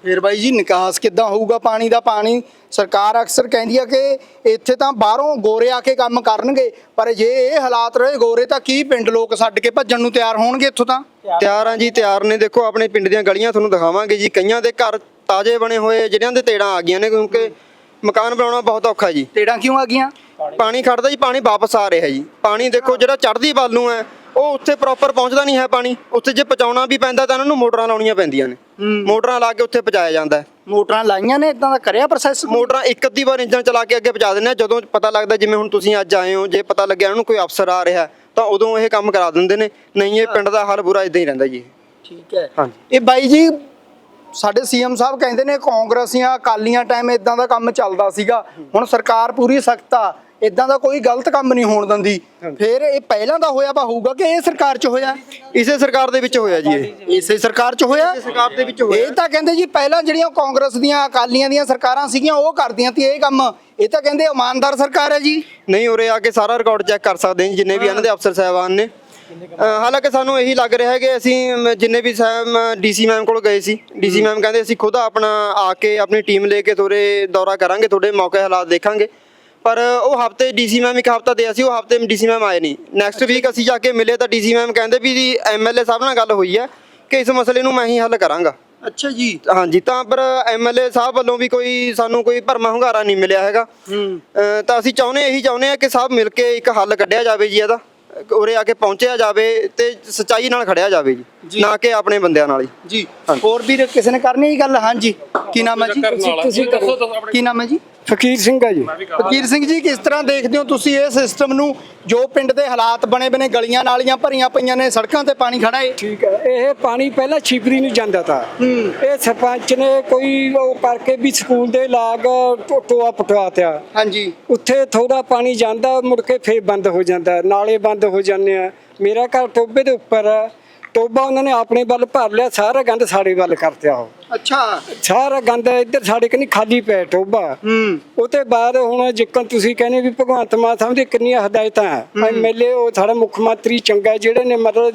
ਫਿਰ ਬਾਈ ਜੀ ਨਿਕਾਸ ਕਿੱਦਾਂ ਹੋਊਗਾ? ਪਾਣੀ ਦਾ ਪਾਣੀ ਸਰਕਾਰ ਅਕਸਰ ਕਹਿੰਦੀ ਆ ਕਿ ਇੱਥੇ ਤਾਂ ਬਾਹਰੋਂ ਗੋਰੇ ਆ ਕੇ ਕੰਮ ਕਰਨਗੇ ਪਰ ਜੇ ਇਹ ਹਾਲਾਤ ਰਹੇ ਗੋਰੇ ਤਾਂ ਕੀ ਪਿੰਡ ਲੋਕ ਛੱਡ ਕੇ ਭੱਜਣ ਨੂੰ ਤਿਆਰ ਹੋਣਗੇ ਇੱਥੋਂ ਤਾਂ? ਤਿਆਰ ਹਾਂ ਜੀ ਤਿਆਰ ਨੇ। ਦੇਖੋ ਆਪਣੇ ਪਿੰਡ ਦੀਆਂ ਗਲੀਆਂ ਤੁਹਾਨੂੰ ਦਿਖਾਵਾਂਗੇ ਜੀ। ਕਈਆਂ ਦੇ ਘਰ ਤਾਜ਼ੇ ਬਣੇ ਹੋਏ ਜਿਹੜਿਆਂ ਦੇ ਤੇੜਾਂ ਆ ਗਈਆਂ ਨੇ ਕਿਉਂਕਿ ਮਕਾਨ ਬਣਾਉਣਾ ਬਹੁਤ ਔਖਾ ਜੀ। ਤੇੜਾਂ ਕਿਉਂ ਆ ਗਈਆਂ? ਪਾਣੀ ਖੜਦਾ ਜੀ ਪਾਣੀ ਵਾਪਸ ਆ ਰਿਹਾ ਜੀ। ਪਾਣੀ ਦੇਖੋ ਜਿਹੜਾ ਚੜ੍ਹਦੀ ਵੱਲ ਨੂੰ ਹੈ ਉਹ ਉੱਥੇ ਪ੍ਰੋਪਰ ਪਹੁੰਚਦਾ ਨਹੀਂ ਹੈ ਪਾਣੀ। ਉੱਥੇ ਜੇ ਪਹੁੰਚਾਉਣਾ ਵੀ ਪੈਂਦਾ ਤਾਂ ਇਹਨਾਂ ਨੂੰ ਮੋਟਰਾਂ ਲਾਉਣੀਆਂ ਪੈਂਦੀਆਂ ਨੇ। ਮੋਟਰਾਂ ਲਾ ਕੇ ਉੱਥੇ ਪਹੁੰਚਾਇਆ ਜਾਂਦਾ ਹੈ। ਮੋਟਰਾਂ ਲਾਈਆਂ ਨੇ ਇਦਾਂ ਦਾ ਕਰਿਆ ਪ੍ਰੋਸੈਸ ਮੋਟਰਾਂ ਇੱਕ ਅੱਧੀ ਵਾਰ ਇੰਜਨ ਚਲਾ ਕੇ ਅੱਗੇ ਪਹੁੰਚਾ ਦਿੰਦੇ ਆ ਜਦੋਂ ਪਤਾ ਲੱਗਦਾ ਜਿਵੇਂ ਹੁਣ ਤੁਸੀਂ ਅੱਜ ਆਏ ਹੋ ਜੇ ਪਤਾ ਲੱਗਿਆ ਇਹਨਾਂ ਨੂੰ ਕੋਈ ਅਫਸਰ ਆ ਰਿਹਾ ਤਾਂ ਉਦੋਂ ਇਹ ਕੰਮ ਕਰਾ ਦਿੰਦੇ ਨੇ। ਨਹੀਂ ਇਹ ਪਿੰਡ ਦਾ ਹੱਲ ਬੁਰਾ ਇਦਾਂ ਹੀ ਰਹਿੰਦਾ ਜੀ। ਠੀਕ ਹੈ। ਹਾਂਜੀ। ਇਹ ਬਾਈ ਜੀ ਸਾਡੇ ਸੀਐਮ ਸਾਹਿਬ ਕਹਿੰਦੇ ਨੇ ਕਾਂਗਰਸੀਆਂ ਅਕਾਲੀਆਂ ਟਾਈਮ ਇਦਾਂ ਦਾ ਕੰਮ ਚੱਲਦਾ ਸੀਗਾ। ਹੁਣ ਸਰਕਾਰ ਪੂਰੀ ਸਖਤ ਆ। ਇਦਾਂ ਦਾ ਕੋਈ ਗਲਤ ਕੰਮ ਨਹੀਂ ਹੋਣ ਦਿੰਦੀ। ਫਿਰ ਇਹ ਪਹਿਲਾਂ ਦਾ ਹੋਇਆ ਵਾ ਹੋਊਗਾ ਕਿ ਇਹ ਸਰਕਾਰ 'ਚ ਹੋਇਆ? ਇਸੇ ਸਰਕਾਰ ਦੇ ਵਿੱਚ ਹੋਇਆ ਜੀ ਇਹ। ਇਸੇ ਸਰਕਾਰ 'ਚ ਹੋਇਆ? ਸਰਕਾਰ ਦੇ ਵਿੱਚ ਹੋਇਆ। ਇਹ ਤਾਂ ਕਹਿੰਦੇ ਜੀ ਪਹਿਲਾਂ ਜਿਹੜੀਆਂ ਕਾਂਗਰਸ ਦੀਆਂ ਅਕਾਲੀਆਂ ਦੀਆਂ ਸਰਕਾਰਾਂ ਸੀਗੀਆਂ ਉਹ ਕਰਦੀਆਂ ਸੀ ਇਹ ਕੰਮ। ਇਹ ਤਾਂ ਕਹਿੰਦੇ ਇਮਾਨਦਾਰ ਸਰਕਾਰ ਹੈ ਜੀ। ਨਹੀਂ ਉਰੇ ਆ ਕੇ ਸਾਰਾ ਰਿਕਾਰਡ ਚੈੱਕ ਕਰ ਸਕਦੇ ਹਾਂ ਜਿੰਨੇ ਵੀ ਇਹਨਾਂ ਦੇ ਅਫਸਰ ਸਾਹਿਬਾਨ ਨੇ। ਹਾਲਾਂਕਿ ਸਾਨੂੰ ਇਹੀ ਲੱਗ ਰਿਹਾ ਹੈ ਕਿ ਅਸੀਂ ਜਿੰਨੇ ਵੀ ਡੀਸੀ ਮੈਮ ਕੋਲ ਗਏ ਸੀ। ਡੀਸੀ ਮੈਮ ਕਹਿੰਦੇ ਅਸੀਂ ਖੁਦ ਆਪਣਾ ਆ ਕੇ ਆਪਣੀ ਟੀਮ ਲੈ ਕੇ ਥੋੜੇ ਦੌਰਾ ਕਰਾਂਗੇ ਤੁਹਾਡੇ ਮੌਕੇ ਹਾਲਾਤ ਦੇਖਾਂਗੇ। ਪਰ ਉਹ ਹਫ਼ਤੇ ਡੀਸੀ ਮੈਮ ਇੱਕ ਹਫਤਾ ਦਿਆ ਸੀ ਉਹ ਹਫ਼ਤੇ ਡੀਸੀ ਮੈਮ ਆਏ ਨਹੀਂ। ਨੈਕਸਟ ਵੀਕ ਅਸੀਂ ਜਾ ਕੇ ਮਿਲੇ ਤਾਂ ਡੀਸੀ ਮੈਮ ਕਹਿੰਦੇ ਵੀ ਜੀ ਐਮਐਲਏ ਸਾਹਿਬ ਨਾਲ ਗੱਲ ਹੋਈ ਹੈ ਕਿ ਇਸ ਮਸਲੇ ਨੂੰ ਮੈਂ ਹੀ ਹੱਲ ਕਰਾਂਗਾ। ਅੱਛਾ ਜੀ। ਹਾਂਜੀ ਤਾਂ ਪਰ ਐਮਐਲਏ ਸਾਹਿਬ ਵੱਲੋਂ ਵੀ ਕੋਈ ਸਾਨੂੰ ਕੋਈ ਭਰਮਾ ਹੁੰਗਾਰਾ ਨਹੀਂ ਮਿਲਿਆ ਹੈਗਾ। ਅ, ਤਾਂ ਅਸੀਂ ਚਾਹੁੰਦੇ ਇਹੀ ਚਾਹੁੰਦੇ ਆ ਕਿ ਸਭ ਮਿਲ ਕੇ ਇੱਕ ਹੱਲ ਕੱਢਿਆ ਜਾਵੇ ਜੀ ਇਹਦਾ ਉਰੇ ਆ ਕੇ ਪਹੁੰਚਿਆ ਜਾਵੇ ਤੇ ਸੱਚਾਈ ਨਾਲ ਖੜਿਆ ਜਾਵੇ ਜੀ ਨਾ ਕਿ ਆਪਣੇ ਬੰਦਿਆਂ ਨਾਲ ਹੀ। ਜੀ। ਹੋਰ ਵੀ ਕਿਸੇ ਨੇ ਕਰਨੀ ਇਹ ਗੱਲ? ਹਾਂਜੀ। ਕੀ ਨਾਮ ਹੈ ਜੀ? ਤੁਸੀਂ ਕਰੋ ਕੀ ਨਾਮ ਹੈ ਜੀ? ਫਕੀਰ ਸਿੰਘ ਆ ਜੀ। ਫਕੀਰ ਸਿੰਘ ਜੀ ਕਿਸ ਤਰ੍ਹਾਂ ਦੇਖਦੇ ਹੋ ਤੁਸੀਂ ਇਹ ਸਿਸਟਮ ਨੂੰ? ਜੋ ਪਿੰਡ ਦੇ ਹਾਲਾਤ ਬਣੇ ਬਨੇ ਗਲੀਆਂ ਨਾਲੀਆਂ ਭਰੀਆਂ ਪਈਆਂ ਨੇ ਸੜਕਾਂ ਤੇ ਪਾਣੀ ਖੜਾ ਏ? ਠੀਕ ਹੈ ਇਹ ਪਾਣੀ ਪਹਿਲਾਂ ਛਿਪਰੀ ਨੂੰ ਜਾਂਦਾ ਤਾ। ਇਹ ਸਰਪੰਚ ਨੇ ਕੋਈ ਉਹ ਕਰਕੇ ਵੀ ਸਕੂਲ ਦੇ ਲਾਗ ਟੋਆ ਪਟਵਾਤਿਆ ਹਾਂਜੀ। ਉੱਥੇ ਥੋੜਾ ਪਾਣੀ ਜਾਂਦਾ ਮੁੜ ਕੇ ਫੇਰ ਬੰਦ ਹੋ ਜਾਂਦਾ। ਨਾਲੇ ਬੰਦ ਹੋ ਜਾਂਦੇ ਆ। ਮੇਰਾ ਘਰ ਟੋਬੇ ਦੇ ਉੱਪਰ ਆ। ਟੋਬਾ ਉਹਨਾਂ ਨੇ ਆਪਣੇ ਵੱਲ ਭਰ ਲਿਆ ਸਾਰਾ ਗੰਦ ਸਾਡੇ ਵੱਲ ਕਰਤਿਆ ਉਹ। ਅੱਛਾ। ਸਾਰਾ ਗੰਦ ਇੱਧਰ ਸਾਡੇ ਕਨੀ ਖਾਲੀ ਪਿਆ ਟੋਬਾ ਹੂੰ। ਉਹ ਤੇ ਬਾਅਦ ਹੁਣ ਜਿੱਕਣ ਤੁਸੀਂ ਕਹਿੰਦੇ ਵੀ ਭਗਵੰਤ ਮਾਨ ਸਾਹਿਬ ਦੀ ਕਿੰਨੀਆਂ ਹਦਾਇਤਾਂ ਐਮਐਲਏ ਉਹ ਸਾਡਾ ਮੁੱਖ ਮੰਤਰੀ ਚੰਗਾ ਜਿਹੜੇ ਨੇ ਮਤਲਬ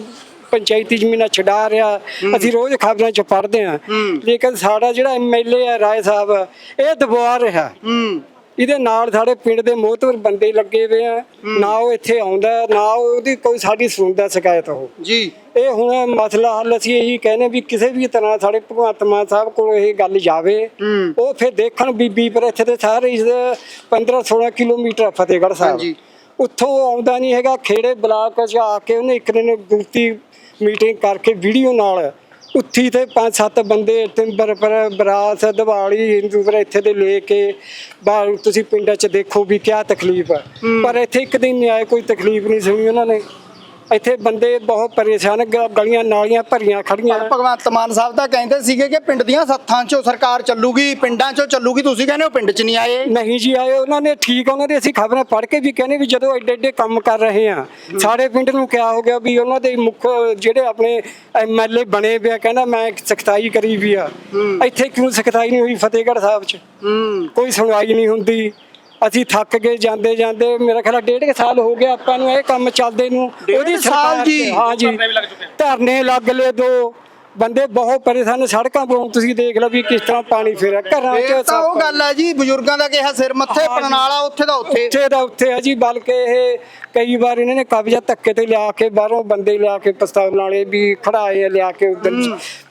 ਪੰਚਾਇਤੀ ਜ਼ਮੀਨਾਂ ਛਡਾ ਰਿਹਾ ਅਸੀਂ ਰੋਜ਼ ਖਬਰਾਂ 'ਚ ਪੜ੍ਹਦੇ ਹਾਂ। ਲੇਕਿਨ ਸਾਡਾ ਜਿਹੜਾ ਐਮਐਲਏ ਹੈ ਰਾਏ ਸਾਹਿਬ ਇਹ ਦਬਾ ਰਿਹਾ। ਹੂੰ। ਇਹਦੇ ਨਾਲ ਸਾਡੇ ਪਿੰਡ ਦੇ ਮੋਹਤਵਰ ਬੰਦੇ ਲੱਗੇ ਹੋਏ ਆ। ਨਾ ਉਹ ਇੱਥੇ ਆਉਂਦਾ ਨਾ ਉਹਦੀ ਕੋਈ ਸਾਡੀ ਸੁਣਦਾ ਸ਼ਿਕਾਇਤ ਉਹ। ਜੀ। ਇਹ ਹੁਣ ਮਸਲਾ ਹੱਲ ਅਸੀਂ ਇਹੀ ਕਹਿੰਦੇ ਵੀ ਕਿਸੇ ਵੀ ਤਰ੍ਹਾਂ ਸਾਡੇ ਭਗਵੰਤ ਮਾਨ ਸਾਹਿਬ ਕੋਲ ਇਹ ਗੱਲ ਜਾਵੇ। ਉਹ ਫਿਰ ਦੇਖਣ ਬੀਬੀ ਪਰ ਇੱਥੇ ਤੇ ਸਾਰੇ ਇਸ 15 16 ਕਿਲੋਮੀਟਰ ਫਤਿਹਗੜ੍ਹ। ਸਾਹਿਬ। ਉੱਥੋਂ ਆਉਂਦਾ ਨਹੀਂ ਹੈਗਾ ਖੇੜੇ ਬਲਾਕ ਚ ਆ ਕੇ ਉਹਨੇ ਇੱਕ ਦਿਨ ਗੁਪਤੀ ਮੀਟਿੰਗ ਕਰਕੇ ਵੀਡੀਓ ਨਾਲ ਉੱਥੀ ਤੇ ਪੰਜ ਸੱਤ ਬੰਦੇ ਟਿੰਬਰ ਪਰ ਬਰਾਤ ਦਿਵਾਲੀ ਹਿੰਦੂ ਪਰ ਇੱਥੇ ਦੇ ਲੈ ਕੇ ਬਾਹਰ ਤੁਸੀਂ ਪਿੰਡਾਂ 'ਚ ਦੇਖੋ ਵੀ ਕਿਆ ਤਕਲੀਫ ਹੈ। ਪਰ ਇੱਥੇ ਇੱਕ ਦਿਨ ਨਹੀਂ ਆਏ ਕੋਈ ਤਕਲੀਫ ਨਹੀਂ ਸੁਣੀ ਉਹਨਾਂ ਨੇ। ਇੱਥੇ ਬੰਦੇ ਬਹੁਤ ਪਰੇਸ਼ਾਨ ਗ- ਗਲੀਆਂ ਨਾਲੀਆਂ ਭਰੀਆਂ ਖੜੀਆਂ ਪਰ ਭਗਵੰਤ ਮਾਨ ਸਾਹਿਬ ਤਾਂ ਕਹਿੰਦੇ ਸੀਗੇ ਕਿ ਪਿੰਡ ਦੀਆਂ ਸੱਥਾਂ 'ਚੋਂ ਸਰਕਾਰ ਚੱਲੂਗੀ ਪਿੰਡਾਂ 'ਚੋਂ ਚੱਲੂਗੀ ਤੁਸੀਂ ਕਹਿੰਦੇ ਹੋ ਪਿੰਡ 'ਚ ਨਹੀਂ ਆਏ? ਨਹੀਂ ਜੀ ਆਏ ਉਹਨਾਂ ਨੇ ਠੀਕ ਉਹਨਾਂ ਦੇ ਅਸੀਂ ਖਬਰਾਂ ਪੜ੍ਹ ਕੇ ਵੀ ਕਹਿੰਦੇ ਵੀ ਜਦੋਂ ਐਡੇ ਐਡੇ ਕੰਮ ਕਰ ਰਹੇ ਆ ਸਾਡੇ ਪਿੰਡ ਨੂੰ ਕਿਆ ਹੋ ਗਿਆ ਵੀ ਉਹਨਾਂ ਦੇ ਮੁੱਖ ਜਿਹੜੇ ਆਪਣੇ ਐਮਐਲਏ ਬਣੇ ਪਿਆ ਕਹਿੰਦਾ ਮੈਂ ਸਖਤਾਈ ਕਰੀ ਵੀ ਆ। ਇੱਥੇ ਕਿਉਂ ਸਖਤਾਈ ਨਹੀਂ ਹੋਈ ਫਤਿਹਗੜ੍ਹ ਸਾਹਿਬ 'ਚ? ਹੂੰ। ਕੋਈ ਸੁਣਵਾਈ ਨਹੀਂ ਹੁੰਦੀ। ਅਸੀਂ ਥੱਕ ਗਏ ਜਾਂਦੇ ਜਾਂਦੇ ਮੇਰਾ ਖਿਆਲ ਡੇਢ ਕੁ ਸਾਲ ਹੋ ਗਿਆ ਆਪਾਂ ਨੂੰ ਇਹ ਕੰਮ ਚੱਲਦੇ ਨੂੰ। ਸਾਲ ਸਰਕਾਰ ਜੀ? ਹਾਂ ਜੀ ਧਰਨੇ ਲੱਗ ਲਏ ਦੋ। ਬੰਦੇ ਬਹੁਤ ਪਰੇਸ਼ਾਨ ਨੇ, ਸੜਕਾਂ ਤੋਂ ਤੁਸੀਂ ਦੇਖ ਲਓ ਵੀ ਕਿਸ ਤਰ੍ਹਾਂ ਪਾਣੀ ਫੇਰਿਆ ਘਰਾਂ ਇਹ 'ਚ ਤਾਂ ਉਹ ਗੱਲ ਹੈ ਜੀ ਬਜ਼ੁਰਗਾਂ ਦਾ ਕਿਹਾ ਸਿਰ ਮੱਥੇ ਪਰਨਾਲਾ ਉੱਥੇ ਦਾ ਉੱਥੇ। ਉੱਥੇ ਦਾ ਉੱਥੇ ਹੈ ਜੀ ਬਲਕਿ ਇਹ ਕਈ ਵਾਰ ਇਹਨਾਂ ਨੇ ਕਬਜ਼ਾ ਧੱਕੇ ਤੇ ਲਿਆ ਕੇ ਬਾਹਰੋਂ ਬੰਦੇ ਲਿਆ ਕੇ ਪਸਤਾਵ ਵਾਲੇ ਵੀ ਖੜਾਏ ਆ ਲਿਆ ਕੇ ਉਧਰ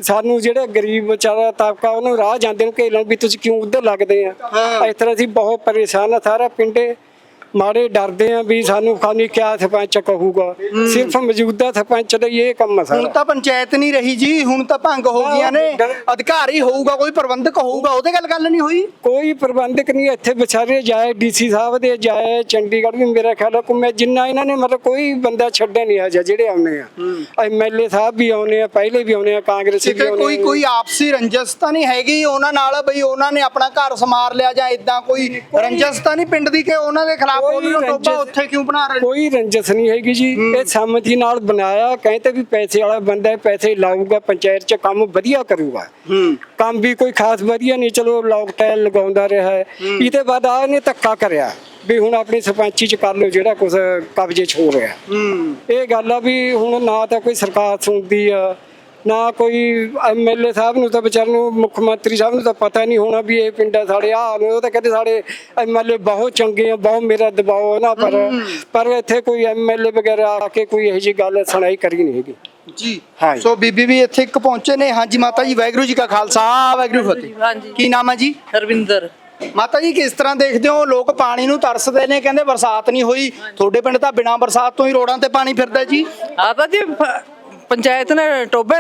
ਸਾਨੂੰ ਜਿਹੜੇ ਗਰੀਬ ਵਿਚਾਰਾ ਤਬਕਾ ਉਹਨੂੰ ਰਾਹ ਜਾਂਦੇ ਨੂੰ ਘੇਲਣ ਵੀ ਤੁਸੀਂ ਕਿਉਂ ਉਧਰ ਲੱਗਦੇ ਆ? ਇਸ ਤਰ੍ਹਾਂ ਅਸੀਂ ਬਹੁਤ ਪਰੇਸ਼ਾਨ ਆ ਸਾਰਾ ਪਿੰਡੇ ਮਾੜੇ ਡਰਦੇ ਆ ਵੀ ਸਾਨੂੰ ਖਾਨੀ ਕਿਆ ਸਰਪੰਚ ਕਹੂਗਾ। ਸਿਰਫ ਮੌਜੂਦਾ ਸਰਪੰਚ ਦਾ ਹੀ ਇਹ ਕੰਮ ਆ ਹੁਣ ਸਾਰਾ ਤਾਂ ਪੰਚਾਇਤ ਨਹੀਂ ਰਹੀ ਜੀ ਹੁਣ ਤਾਂ ਭੰਗ ਹੋ ਗਈਆਂ ਨੇ। ਅਧਿਕਾਰੀ ਹੋਊਗਾ ਕੋਈ ਪ੍ਰਬੰਧਕ ਹੋਊਗਾ ਉਹਦੇ ਗੱਲ ਗੱਲ ਨਹੀਂ ਹੋਈ? ਕੋਈ ਪ੍ਰਬੰਧਕ ਨਹੀਂ ਇੱਥੇ ਵਿਚਾਰੇ ਜਾਏ ਡੀਸੀ ਸਾਹਿਬ ਦੇ ਜਾਏ ਚੰਡੀਗੜ੍ਹ ਵੀ ਮੇਰਾ ਖਿਆਲ ਹੈ ਮੈਂ ਜਿੰਨਾ ਇਹਨਾਂ ਨੇ ਮਤਲਬ ਕੋਈ ਬੰਦਾ ਛੱਡਿਆ ਨਹੀਂ ਹਜੇ ਜਿਹੜੇ ਆਉਣੇ ਆ। ਐਮਐਲਏ ਸਾਹਿਬ ਵੀ ਆਉਣੇ ਆ ਪਹਿਲੇ ਵੀ ਆਉਣੇ ਆ ਕਾਂਗਰਸੀ ਵੀ ਕਿਤੇ ਆਉਣੇ ਕੋਈ ਆ। ਕੋਈ ਆਪਸੀ ਰੰਜਸ ਤਾਂ ਨਹੀਂ ਹੈਗੀ ਉਹਨਾਂ ਨਾਲ ਬਈ ਉਹਨਾਂ ਨੇ ਆਪਣਾ ਘਰ ਸਮਾਰ ਲਿਆ ਜਾਂ ਇਦਾਂ ਕੋਈ ਰੰਜਸ ਤਾਂ ਨਹੀਂ ਪਿੰਡ ਦੀ ਕਿ ਉਹਨਾਂ ਦੇ ਖਿਲਾਫ ਕੋਈ ਉਹਨਾਂ ਨੂੰ ਟੋਬਾ ਰੰਜਿਸ਼- ਉੱਥੇ ਕਿਉਂ ਬਣਾ ਰਹੇ ਨੇ? ਕੋਈ ਰੰਜਸ ਨਹੀਂ ਹੈਗੀ ਜੀ। ਇਹ ਸਮਝੀ ਨਾਲ ਬਣਾਇਆ ਕਹਿੰਦੇ ਵੀ ਪੈਸੇ ਵਾਲਾ ਬੰਦਾ ਹੈ ਪੈਸੇ ਲਾਊਗਾ ਪੰਚਾਇਤ 'ਚ ਕੰਮ ਵਧੀਆ ਕਰੂਗਾ। ਕੰਮ ਵੀ ਕੋਈ ਖਾਸ ਵਧੀਆ ਨਹੀਂ ਚਲੋ ਲੋਕ ਟੈਲ ਲਗਾਉਂਦਾ ਰਿਹਾ ਹੈ। ਇਹਦੇ ਬਾਅਦ ਆ ਇਹਨੇ ਧੱਕਾ ਕਰਿਆ ਵੀ ਹੁਣ ਆਪਣੀ ਸਰਪੰਚੀ 'ਚ ਕਰ ਲਓ ਜਿਹੜਾ ਕੁਝ ਕਬਜ਼ੇ 'ਚ ਹੋ ਰਿਹਾ। ਇਹ ਗੱਲ ਆ ਵੀ ਹੁਣ ਨਾ ਤਾਂ ਕੋਈ ਸਰਕਾਰ ਸੁਣਦੀ ਆ ਨਾ ਕੋਈ ਐਮਐਲਏ ਸਾਹਿਬ ਨੂੰ ਤਾਂ ਵਿਚਾਰ ਨੂੰ ਮੁੱਖ ਮੰਤਰੀ ਸਾਹਿਬ ਨੂੰ ਤਾਂ ਪਤਾ ਨਹੀਂ ਹੋਣਾ ਵੀ ਇਹ ਪਿੰਡ ਸਾਡੇ ਆ ਨੇ ਉਹ ਤਾਂ ਕਹਿੰਦੇ ਸਾਡੇ ਐਮਐਲਏ ਬਹੁਤ ਚੰਗੇ ਆ ਬਹੁਤ ਮੇਰਾ ਦਬਾਅ ਹੈ ਨਾ ਪਰ ਪਰ ਇੱਥੇ ਕੋਈ ਐਮਐਲਏ ਵਗੈਰਾ ਆ ਕੇ ਕੋਈ ਇਹੋ ਜਿਹੀ ਗੱਲ ਸੁਣਾਈ ਕਰੀ ਨਹੀਂ ਹੈਗੀ। ਜੀ। ਸੋ ਬੀਬੀ ਵੀ ਇੱਥੇ ਇੱਕ ਪਹੁੰਚੇ ਨੇ। ਹਾਂਜੀ ਮਾਤਾ ਜੀ ਵਾਹਿਗੁਰੂ ਜੀ ਕਾ ਖਾਲਸਾ ਵਾਹਿਗੁਰੂ ਜੀ ਫਤਿਹ ਹਾਂਜੀ। ਕੀ ਨਾਮ ਹੈ ਜੀ? ਹਰਵਿੰਦਰ। ਮਾਤਾ ਜੀ ਕਿਸ ਤਰ੍ਹਾਂ ਦੇਖਦੇ ਹੋ? ਲੋਕ ਪਾਣੀ ਨੂੰ ਤਰਸਦੇ ਨੇ ਕਹਿੰਦੇ ਬਰਸਾਤ ਨਹੀਂ ਹੋਈ। ਤੁਹਾਡੇ ਪਿੰਡ ਤਾਂ ਬਿਨਾਂ ਬਰਸਾਤ ਤੋਂ ਹੀ ਰੋਡਾਂ ਤੇ ਪਾਣੀ ਫਿਰਦਾ ਜੀ। ਆ ਤਾਂ ਜੀ ਪੰਚਾਇਤ ਨੇ ਟੋਬੇ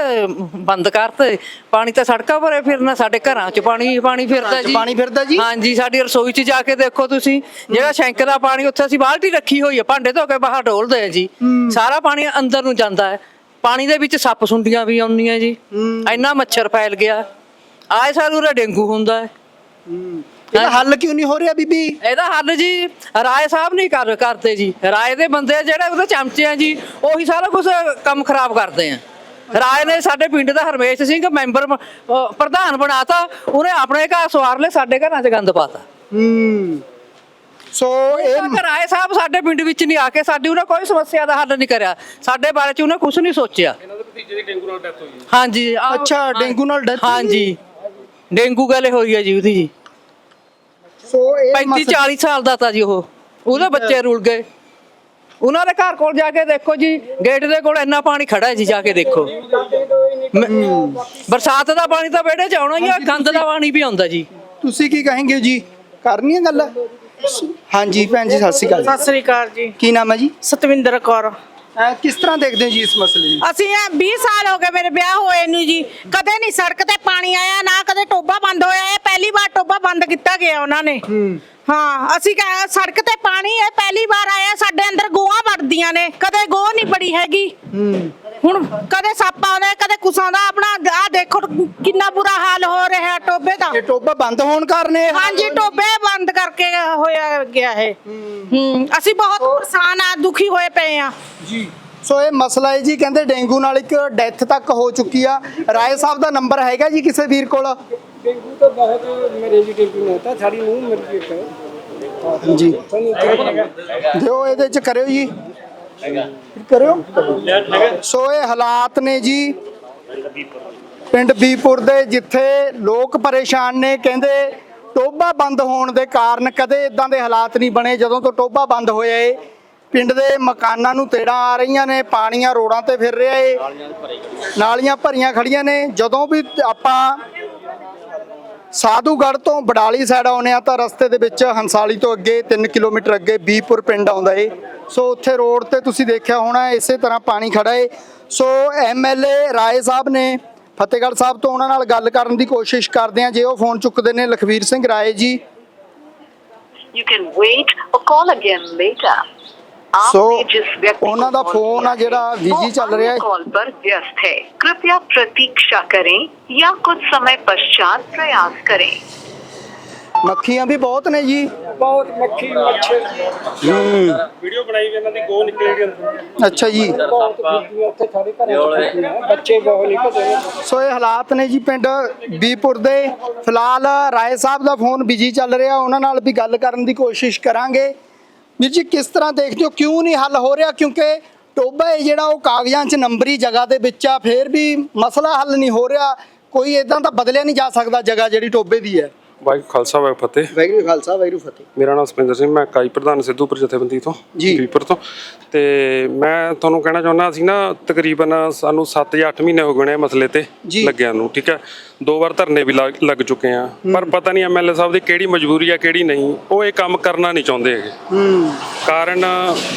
ਬੰਦ ਕਰਤੇ। ਪਾਣੀ ਤਾਂ ਸੜਕਾਂ ਭਰੇ ਫਿਰਨਾ ਸਾਡੇ ਘਰਾਂ 'ਚ ਪਾਣੀ ਪਾਣੀ ਫਿਰਦਾ ਜੀ। ਪਾਣੀ ਫਿਰਦਾ ਜੀ? ਹਾਂਜੀ ਸਾਡੀ ਰਸੋਈ 'ਚ ਜਾ ਕੇ ਦੇਖੋ ਤੁਸੀਂ। ਜਿਹੜਾ ਸ਼ੈਂਕ ਦਾ ਪਾਣੀ ਉੱਥੇ ਅਸੀਂ ਬਾਲਟੀ ਰੱਖੀ ਹੋਈ ਹੈ ਭਾਂਡੇ ਧੋ ਕੇ ਬਾਹਰ ਡੋਲਦੇ ਆ ਜੀ। ਸਾਰਾ ਪਾਣੀ ਅੰਦਰ ਨੂੰ ਜਾਂਦਾ ਹੈ। ਪਾਣੀ ਦੇ ਵਿੱਚ ਸੱਪ ਸੁੰਡੀਆਂ ਵੀ ਆਉਂਦੀਆਂ ਜੀ। ਇੰਨਾ ਮੱਛਰ ਫੈਲ ਗਿਆ। ਆਏ ਸਾਲ ਉਰੇ ਡੇਂਗੂ ਹੁੰਦਾ ਹੈ। ਇਹਦਾ ਹੱਲ ਕਿਉਂ ਨਹੀਂ ਹੋ ਰਿਹਾ ਬੀਬੀ? ਇਹਦਾ ਹੱਲ ਜੀ ਰਾਏ ਸਾਹਿਬ ਨਹੀਂ ਕਰ ਕਰਦੇ ਜੀ। ਰਾਏ ਦੇ ਬੰਦੇ ਜਿਹੜੇ ਉਹਦੇ ਚਮਚੇ ਆ ਜੀ ਉਹੀ ਸਾਰਾ ਕੁਝ ਕੰਮ ਖਰਾਬ ਕਰਦੇ ਆ। ਰਾਏ ਨੇ ਸਾਡੇ ਪਿੰਡ ਦਾ ਹਰਮੇਸ਼ ਸਿੰਘ ਮੈਂਬਰ ਬ- ਅਹ ਪ੍ਰਧਾਨ ਬਣਾਤਾ। ਉਹਨੇ ਆਪਣੇ ਘਰ ਸਵਾਰ ਲੈ ਸਾਡੇ ਘਰਾਂ 'ਚ ਗੰਦ ਪਾਤਾ। ਸੋ ਇਹ ਰਾਏ ਸਾਹਿਬ ਸਾਡੇ ਪਿੰਡ ਵਿੱਚ ਨਹੀਂ ਆ ਕੇ ਸਾਡੀ ਉਹਨੇ ਕੋਈ ਸਮੱਸਿਆ ਦਾ ਹੱਲ ਨਹੀਂ ਕਰਿਆ। ਸਾਡੇ ਬਾਰੇ 'ਚ ਉਹਨੇ ਕੁਝ ਨਹੀਂ ਸੋਚਿਆ। ਹਾਂਜੀ ਆਹ- ਅੱਛਾ, ਡੇਂਗੂ ਨਾਲ ਹੋਈ? ਹਾਂਜੀ ਡੇਂਗੂ ਗਲੇ ਹੋਈ ਹੈ ਜੀ ਉਹਦੀ ਜੀ। ਸੋ ਇਹ 35 ਮਸਲਾ- 40 ਸਾਲ ਦਾ ਤਾਂ ਜੀ ਉਹ। ਉਹਦੇ ਬੱਚੇ ਰੁਲ ਗਏ। ਉਹਨਾਂ ਦੇ ਘਰ ਕੋਲ ਜਾ ਕੇ ਦੇਖੋ ਜੀ ਗੇਟ ਦੇ ਕੋਲ ਇੰਨਾ ਪਾਣੀ ਖੜਾ ਹੈ ਜੀ ਜਾ ਕੇ ਦੇਖੋ। ਮ- ਬਰਸਾਤ ਦਾ ਪਾਣੀ ਤਾਂ ਵਿਹੜੇ ਚ ਆਉਣਾ ਹੀ ਆ ਗੰਦ ਦਾ ਪਾਣੀ ਵੀ ਆਉਂਦਾ ਜੀ। ਤੁਸੀਂ ਕੀ ਕहेंगे ਜੀ? ਕਰਨੀ ਹੈ ਗੱਲ? ਹਾਂਜੀ ਭੈਣ ਜੀ ਸਤਿ ਸ਼੍ਰੀ ਅਕਾਲ ਸਤਿ ਸ੍ਰੀ ਅਕਾਲ ਜੀ। ਕੀ ਨਾਮ ਹੈ ਜੀ? ਸਤਵਿੰਦਰ ਕੌਰ। ਅਹ ਕਿਸ ਤਰ੍ਹਾਂ ਦੇਖਦੇ ਹੋ ਜੀ ਇਸ ਮਸਲੇ ਨੂੰ? ਅਸੀਂ ਇਹ 20 ਸਾਲ ਹੋ ਗਏ ਮੇਰੇ ਵਿਆਹ ਹੋਏ ਨੂੰ ਜੀ। ਕਦੇ ਨਹੀਂ ਸੜਕ ਤੇ ਪਾਣੀ ਆਇਆ ਨਾ ਕਦੇ ਟੋਬਾ ਬੰਦ ਹੋਇਆ। ਇਹ ਪਹਿਲੀ ਵਾਰ ਟੋਬਾ ਬੰਦ ਕੀਤਾ ਗਿਆ ਉਹਨਾਂ ਨੇ। ਹਾਂ। ਅਸੀਂ ਕਹਾਂ ਸੜਕ ਤੇ ਪਾਣੀ ਇਹ ਪਹਿਲੀ ਵਾਰ ਆਇਆ ਸਾਡੇ ਅੰਦਰ ਗੋਆਂ ਵੜਦੀਆਂ ਨੇ ਕਦੇ ਗੋਹ ਨਹੀਂ ਬੜੀ ਹੈਗੀ। ਹੁਣ ਕਦੇ ਸੱਪ ਆਉਂਦਾ ਕਦੇ ਕੁਛ ਆਉਂਦਾ ਆਪਣਾ ਆ ਦੇਖੋ ਕਿੰਨਾ ਬੁਰਾ ਹਾਲ ਹੋ ਰਿਹਾ ਟੋਬੇ ਦਾ। ਇਹ ਟੋਬਾ ਬੰਦ ਹੋਣ ਕਾਰਨ ਇਹ ਹਾਂਜੀ? ਟੋਬੇ ਬੰਦ ਕਰਕੇ ਹੋਇਆ ਗਿਆ ਹੈ। ਹੂੰ ਅਸੀਂ ਬਹੁਤ ਪਰੇਸ਼ਾਨ ਆ ਦੁਖੀ ਹੋਏ ਪਏ ਆ। ਜੀ। ਸੋ ਇਹ ਮਸਲਾ ਹੈ ਜੀ ਕਹਿੰਦੇ ਡੇਂਗੂ ਨਾਲ ਇੱਕ ਡੈਥ ਤੱਕ ਹੋ ਚੁੱਕੀ ਆ। ਰਾਏ ਸਾਹਿਬ ਦਾ ਨੰਬਰ ਹੈਗਾ ਜੀ ਕਿਸੇ ਵੀਰ ਕੋਲ? ਡੇਂਗੂ ਤਾਂ ਬਹੁਤ ਮੇਰੇ ਜੀ ਡੇਂਗੂ ਨਹੀਂ ਹੁੰਦਾ ਸਾਡੀ ਨੂੰ ਮਰ ਗਈ ਇੱਕ। ਜੀ। ਦਿਓ ਇਹਦੇ ਚ ਕਰਿਓ ਜੀ। ਕਰਿਓ। ਸੋ ਇਹ ਹਾਲਾਤ ਨੇ ਜੀ। ਪਿੰਡ ਬੀਪੁਰ ਦੇ ਜਿੱਥੇ ਲੋਕ ਪਰੇਸ਼ਾਨ ਨੇ ਕਹਿੰਦੇ ਟੋਬਾ ਬੰਦ ਹੋਣ ਦੇ ਕਾਰਨ ਕਦੇ ਇਦਾਂ ਦੇ ਹਾਲਾਤ ਨਹੀਂ ਬਣੇ। ਜਦੋਂ ਤੋਂ ਟੋਬਾ ਬੰਦ ਹੋਇਆ ਏ ਪਿੰਡ ਦੇ ਮਕਾਨਾਂ ਨੂੰ ਤੇੜਾਂ ਆ ਰਹੀਆਂ ਨੇ, ਪਾਣੀਆਂ ਰੋਡਾਂ ਤੇ ਫਿਰ ਰਿਹਾ ਏ। ਨਾਲੀਆਂ ਭਰੀਆਂ ਖੜੀਆਂ ਨੇ। ਜਦੋਂ ਵੀ ਆਪਾਂ ਸਾਧੂਗੜ੍ਹ ਤੋਂ ਬਡਾਲੀ ਸਾਈਡ ਆਉਨੇ ਆ ਤਾਂ ਰਸਤੇ ਦੇ ਵਿੱਚ ਹੰਸਾਲੀ ਤੋਂ ਅੱਗੇ 3 ਕਿਲੋਮੀਟਰ ਅੱਗੇ ਬੀਪੁਰ ਪਿੰਡ ਆਉਂਦਾ ਏ। ਸੋ ਉੱਥੇ ਰੋਡ ਤੇ ਤੁਸੀਂ ਦੇਖਿਆ ਹੋਣਾ, ਇਸੇ ਤਰ੍ਹਾਂ ਪਾਣੀ ਖੜਾ ਏ। ਸੋ ਐਮਐਲਏ ਰਾਏ ਸਾਹਿਬ ਨੇ ਫਤਿਹਗੜ੍ਹ ਸਾਹਿਬ ਤੋਂ ਉਹਨਾਂ ਨਾਲ ਗੱਲ ਕਰਨ ਦੀ ਕੋਸ਼ਿਸ਼ ਕਰਦੇ ਆ ਜੇ ਉਹ ਫੋਨ ਚੁੱਕਦੇ ਨੇ, ਲਖਵੀਰ ਸਿੰਘ ਰਾਏ ਜੀ। You can wait or call again later. ਸੋ आपने जिस व्यक्ति को ਉਹਨਾਂ ਦਾ call ਫੋਨ ਆ किया ਜਿਹੜਾ है, ਬਿਜੀ वो ਚੱਲ ਰਿਹਾ अन्य ਹੈ कॉल पर व्यस्त है कृपया प्रतीक्षा करें या कुछ समय पश्चात प्रयास करें ਮੱਖੀਆਂ ਵੀ ਬਹੁਤ ਨੇ ਜੀ ਬਹੁਤ ਮੱਖੀ ਮੱਛਰ ਵੀਡੀਓ ਬਣਾਈ ਵੀ ਇਹਨਾਂ ਦੀ ਗੋ ਨਿਕਲੀ ਜਿਹੜੀ ਅੰਦਰ ਅੱਛਾ ਜੀ ਬਹੁਤ ਬੀਬੀਆਂ ਉੱਥੇ ਸਾਡੇ ਘਰਾਂ ਚ ਫਿਰਦੀਆਂ, ਬੱਚੇ ਬਹੁਤ ਨਿਕਲਦੇ ਨੇ ਸੋ ਇਹ ਹਾਲਾਤ ਨੇ ਜੀ ਪਿੰਡ ਬੀਪੁਰ ਦੇ ਫਿਲਹਾਲ ਰਾਏ ਸਾਹਿਬ ਦਾ ਫੋਨ ਬਿਜੀ ਚੱਲ ਰਿਹਾ ਉਹਨਾਂ ਨਾਲ ਵੀ ਗੱਲ ਕਰਨ ਦੀ ਕੋਸ਼ਿਸ਼ ਕਰਾਂਗੇ ਵੀਰ ਜੀ, ਕਿਸ ਤਰ੍ਹਾਂ ਦੇਖਦੇ ਹੋ? ਕਿਉਂ ਨਹੀਂ ਹੱਲ ਹੋ ਰਿਹਾ? ਕਿਉਂਕਿ ਟੋਬਾ ਹੈ ਜਿਹੜਾ ਉਹ ਕਾਗਜ਼ਾਂ 'ਚ ਨੰਬਰੀ ਜਗ੍ਹਾ ਦੇ ਵਿੱਚ ਆ, ਫੇਰ ਵੀ ਮਸਲਾ ਹੱਲ ਨਹੀਂ ਹੋ ਰਿਹਾ। ਕੋਈ ਇਦਾਂ ਤਾਂ ਬਦਲਿਆ ਨਹੀਂ ਜਾ ਸਕਦਾ ਜਗ੍ਹਾ ਜਿਹੜੀ ਟੋਬੇ ਦੀ ਹੈ। ਵਾਹਿਗੁਰੂ ਖਾਲਸਾ ਵਾਹਿਗੁਰੂ ਫਤਿਹ। ਵੈਗਰੂ ਖਾਲਸਾ ਵੈਗਰੂ ਫਤਿਹ। ਮੇਰਾ ਨਾਮ ਸੁਪਿੰਦਰ ਸਿੰਘ ਮੈਂ ਇਕਾਈ ਪ੍ਰਧਾਨ ਸਿੱਧੂਪੁਰ ਜਥੇਬੰਦੀ ਤੋਂ ਜੀ। ਵੀਪੁਰ ਤੋਂ। ਤੇ ਮੈਂ ਤੁਹਾਨੂੰ ਕਹਿਣਾ ਚਾਹੁੰਦਾ ਸੀ ਨਾ ਤਕਰੀਬਨ ਸਾਨੂੰ 7 ਜਾਂ 8 ਮਹੀਨੇ ਹੋ ਗਏ ਨੇ ਇਹ ਮਸਲੇ ਤੇ ਜੀ। ਲੱਗਿਆ ਨੂੰ ਠੀਕ ਹੈ? ਦੋ ਵਾਰ ਧਰਨੇ ਵੀ ਲੱਗ ਲੱਗ ਚੁੱਕੇ ਆ। ਪਰ ਪਤਾ ਨਹੀਂ ਐਮਐਲਏ ਸਾਹਿਬ ਦੀ ਕਿਹੜੀ ਮਜਬੂਰੀ ਆ ਕਿਹੜੀ ਨਹੀਂ ਉਹ ਇਹ ਕੰਮ ਕਰਨਾ ਨਹੀਂ ਚਾਹੁੰਦੇ ਹੈਗੇ। ਹੂੰ। ਕਾਰਨ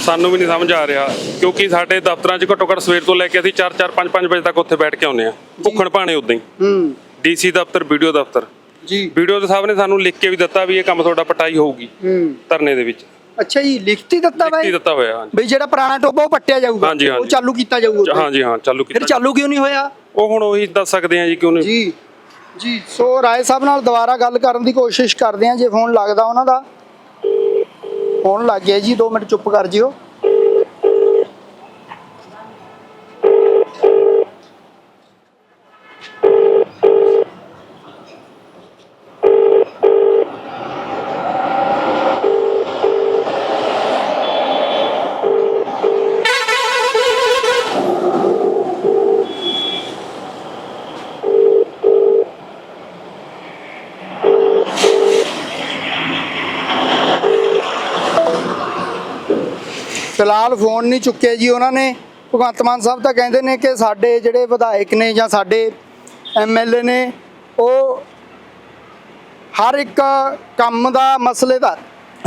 ਸਾਨੂੰ ਵੀ ਨਹੀਂ ਸਮਝ ਆ ਰਿਹਾ ਕਿਉਂਕਿ ਸਾਡੇ ਦਫ਼ਤਰਾਂ 'ਚ ਘੱਟੋ ਘੱਟ ਸਵੇਰ ਤੋਂ ਲੈ ਕੇ ਅਸੀਂ 4 4 5 5 ਵਜੇ ਤੱਕ ਉੱਥੇ ਬੈਠ ਕੇ ਆਉਂਦੇ ਆ ਭੁੱਖਣ ਭਾਣੇ ਉਦਾਂ ਹੀ। ਹੂੰ। ਡੀਸੀ ਦਫ਼ਤਰ ਵੀਡੀਓ ਦਫ਼ਤਰ। ਜੀ। ਵੀਡੀਓ ਸਾਹਿਬ ਨੇ ਸਾਨੂੰ ਲਿਖ ਕੇ ਵੀ ਦਿੱਤਾ ਵੀ ਇਹ ਕੰਮ ਤੁਹਾਡਾ ਪਟਾਈ ਹੋਊਗੀ ਹੂੰ। ਧਰਨੇ ਦੇ ਵਿੱਚ। ਅੱਛਾ ਜੀ ਲਿਖਤੀ ਦਿੱਤਾ ਲਿਖਤੀ ਬਾਈ ਦਿੱਤਾ ਹੋਇਆ ਹਾਂਜੀ। ਬਈ ਜਿਹੜਾ ਪੁਰਾਣਾ ਟੋਬਾ ਉਹ ਪੱਟਿਆ ਜਾਊਗਾ? ਹਾਂਜੀ, ਉਹ ਹਾਂਜੀ। ਚਾਲੂ ਕੀਤਾ ਜਾਊਗਾ। ਹਾਂਜੀ ਹਾਂ ਚਾਲੂ ਫਿਰ ਕੀਤਾ ਚਾਲੂ ਕਿਉਂ ਨਹੀਂ ਹੋਇਆ? ਉਹ ਹੁਣ ਉਹੀ ਦੱਸ ਸਕਦੇ ਆ ਜੀ ਕਿ ਉਹਨੇ ਜੀ। ਜੀ ਸੋ ਰਾਏ ਸਾਹਿਬ ਨਾਲ ਦੁਬਾਰਾ ਗੱਲ ਕਰਨ ਦੀ ਕੋਸ਼ਿਸ਼ ਕਰਦੇ ਹਾਂ ਜੇ ਫੋਨ ਲੱਗਦਾ ਉਹਨਾਂ ਦਾ। ਫੋਨ ਲੱਗ ਗਿਆ ਜੀ 2 ਮਿੰਟ ਚੁੱਪ ਕਰ ਜਿਓ। ਫਿਲਹਾਲ ਫੋਨ ਨਹੀਂ ਚੁੱਕਿਆ ਜੀ ਉਹਨਾਂ ਨੇ। ਭਗਵੰਤ ਮਾਨ ਸਾਹਿਬ ਤਾਂ ਕਹਿੰਦੇ ਨੇ ਕਿ ਸਾਡੇ ਜਿਹੜੇ ਵਿਧਾਇਕ ਨੇ ਜਾਂ ਸਾਡੇ ਐਮਐਲਏ ਨੇ, ਉਹ ਹਰ ਇੱਕ ਕੰਮ ਦਾ ਮਸਲੇ ਦਾ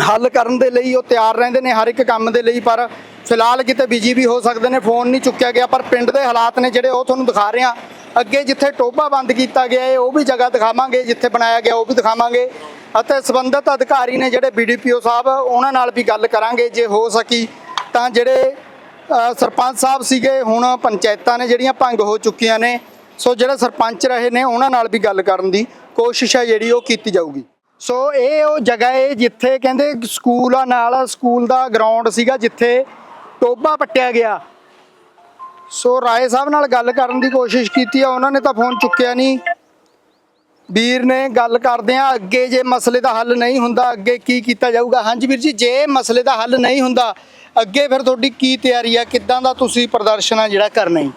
ਹੱਲ ਕਰਨ ਦੇ ਲਈ ਉਹ ਤਿਆਰ ਰਹਿੰਦੇ ਨੇ ਹਰ ਇੱਕ ਕੰਮ ਦੇ ਲਈ, ਪਰ ਫਿਲਹਾਲ ਕਿਤੇ ਬਿਜ਼ੀ ਵੀ ਹੋ ਸਕਦੇ ਨੇ, ਫੋਨ ਨਹੀਂ ਚੁੱਕਿਆ ਗਿਆ। ਪਰ ਪਿੰਡ ਦੇ ਹਾਲਾਤ ਨੇ ਜਿਹੜੇ ਉਹ ਤੁਹਾਨੂੰ ਦਿਖਾ ਰਹੇ ਹਾਂ। ਅੱਗੇ ਜਿੱਥੇ ਟੋਬਾ ਬੰਦ ਕੀਤਾ ਗਿਆ ਹੈ ਉਹ ਵੀ ਜਗ੍ਹਾ ਦਿਖਾਵਾਂਗੇ, ਜਿੱਥੇ ਬਣਾਇਆ ਗਿਆ ਉਹ ਵੀ ਦਿਖਾਵਾਂਗੇ। ਅਤੇ ਸੰਬੰਧਿਤ ਅਧਿਕਾਰੀ ਨੇ ਜਿਹੜੇ ਬੀਡੀਪੀਓ ਸਾਹਿਬ, ਉਹਨਾਂ ਨਾਲ ਵੀ ਗੱਲ ਕਰਾਂਗੇ, ਜੇ ਹੋ ਸਕੀ। ਤਾਂ ਜਿਹੜੇ ਸਰਪੰਚ ਸਾਹਿਬ ਸੀਗੇ, ਹੁਣ ਪੰਚਾਇਤਾਂ ਨੇ ਜਿਹੜੀਆਂ ਭੰਗ ਹੋ ਚੁੱਕੀਆਂ ਨੇ, ਸੋ ਜਿਹੜੇ ਸਰਪੰਚ ਰਹੇ ਨੇ, ਉਹਨਾਂ ਨਾਲ ਵੀ ਗੱਲ ਕਰਨ ਦੀ ਕੋਸ਼ਿਸ਼ ਹੈ ਜਿਹੜੀ ਉਹ ਕੀਤੀ ਜਾਊਗੀ। ਸੋ ਇਹ ਉਹ ਜਗ੍ਹਾ ਹੈ ਜਿੱਥੇ ਕਹਿੰਦੇ ਸਕੂਲਾਂ ਨਾਲ ਸਕੂਲ ਦਾ ਗਰਾਊਂਡ ਸੀਗਾ, ਜਿੱਥੇ ਟੋਬਾ ਪੱਟਿਆ ਗਿਆ। ਸੋ ਰਾਏ ਸਾਹਿਬ ਨਾਲ ਗੱਲ ਕਰਨ ਦੀ ਕੋਸ਼ਿਸ਼ ਕੀਤੀ ਆ, ਉਹਨਾਂ ਨੇ ਤਾਂ ਫੋਨ ਚੁੱਕਿਆ ਨਹੀਂ। ਵੀਰ ਨੇ ਗੱਲ ਕਰਦੇ ਆ, ਅੱਗੇ ਜੇ ਮਸਲੇ ਦਾ ਹੱਲ ਨਹੀਂ ਹੁੰਦਾ, ਅੱਗੇ ਕੀ ਕੀਤਾ ਜਾਊਗਾ? ਹਾਂਜੀ ਵੀਰ ਜੀ, ਜੇ ਮਸਲੇ ਦਾ ਹੱਲ ਨਹੀਂ ਹੁੰਦਾ ਅੱਗੇ ਫਿਰ ਤੁਹਾਡੀ ਕੀ ਤਿਆਰੀ ਆ? ਕਿੱਦਾਂ ਦਾ ਤੁਸੀਂ ਪ੍ਰਦਰਸ਼ਨ ਆ ਜਿਹੜਾ ਕਰਨਾ ਹੈ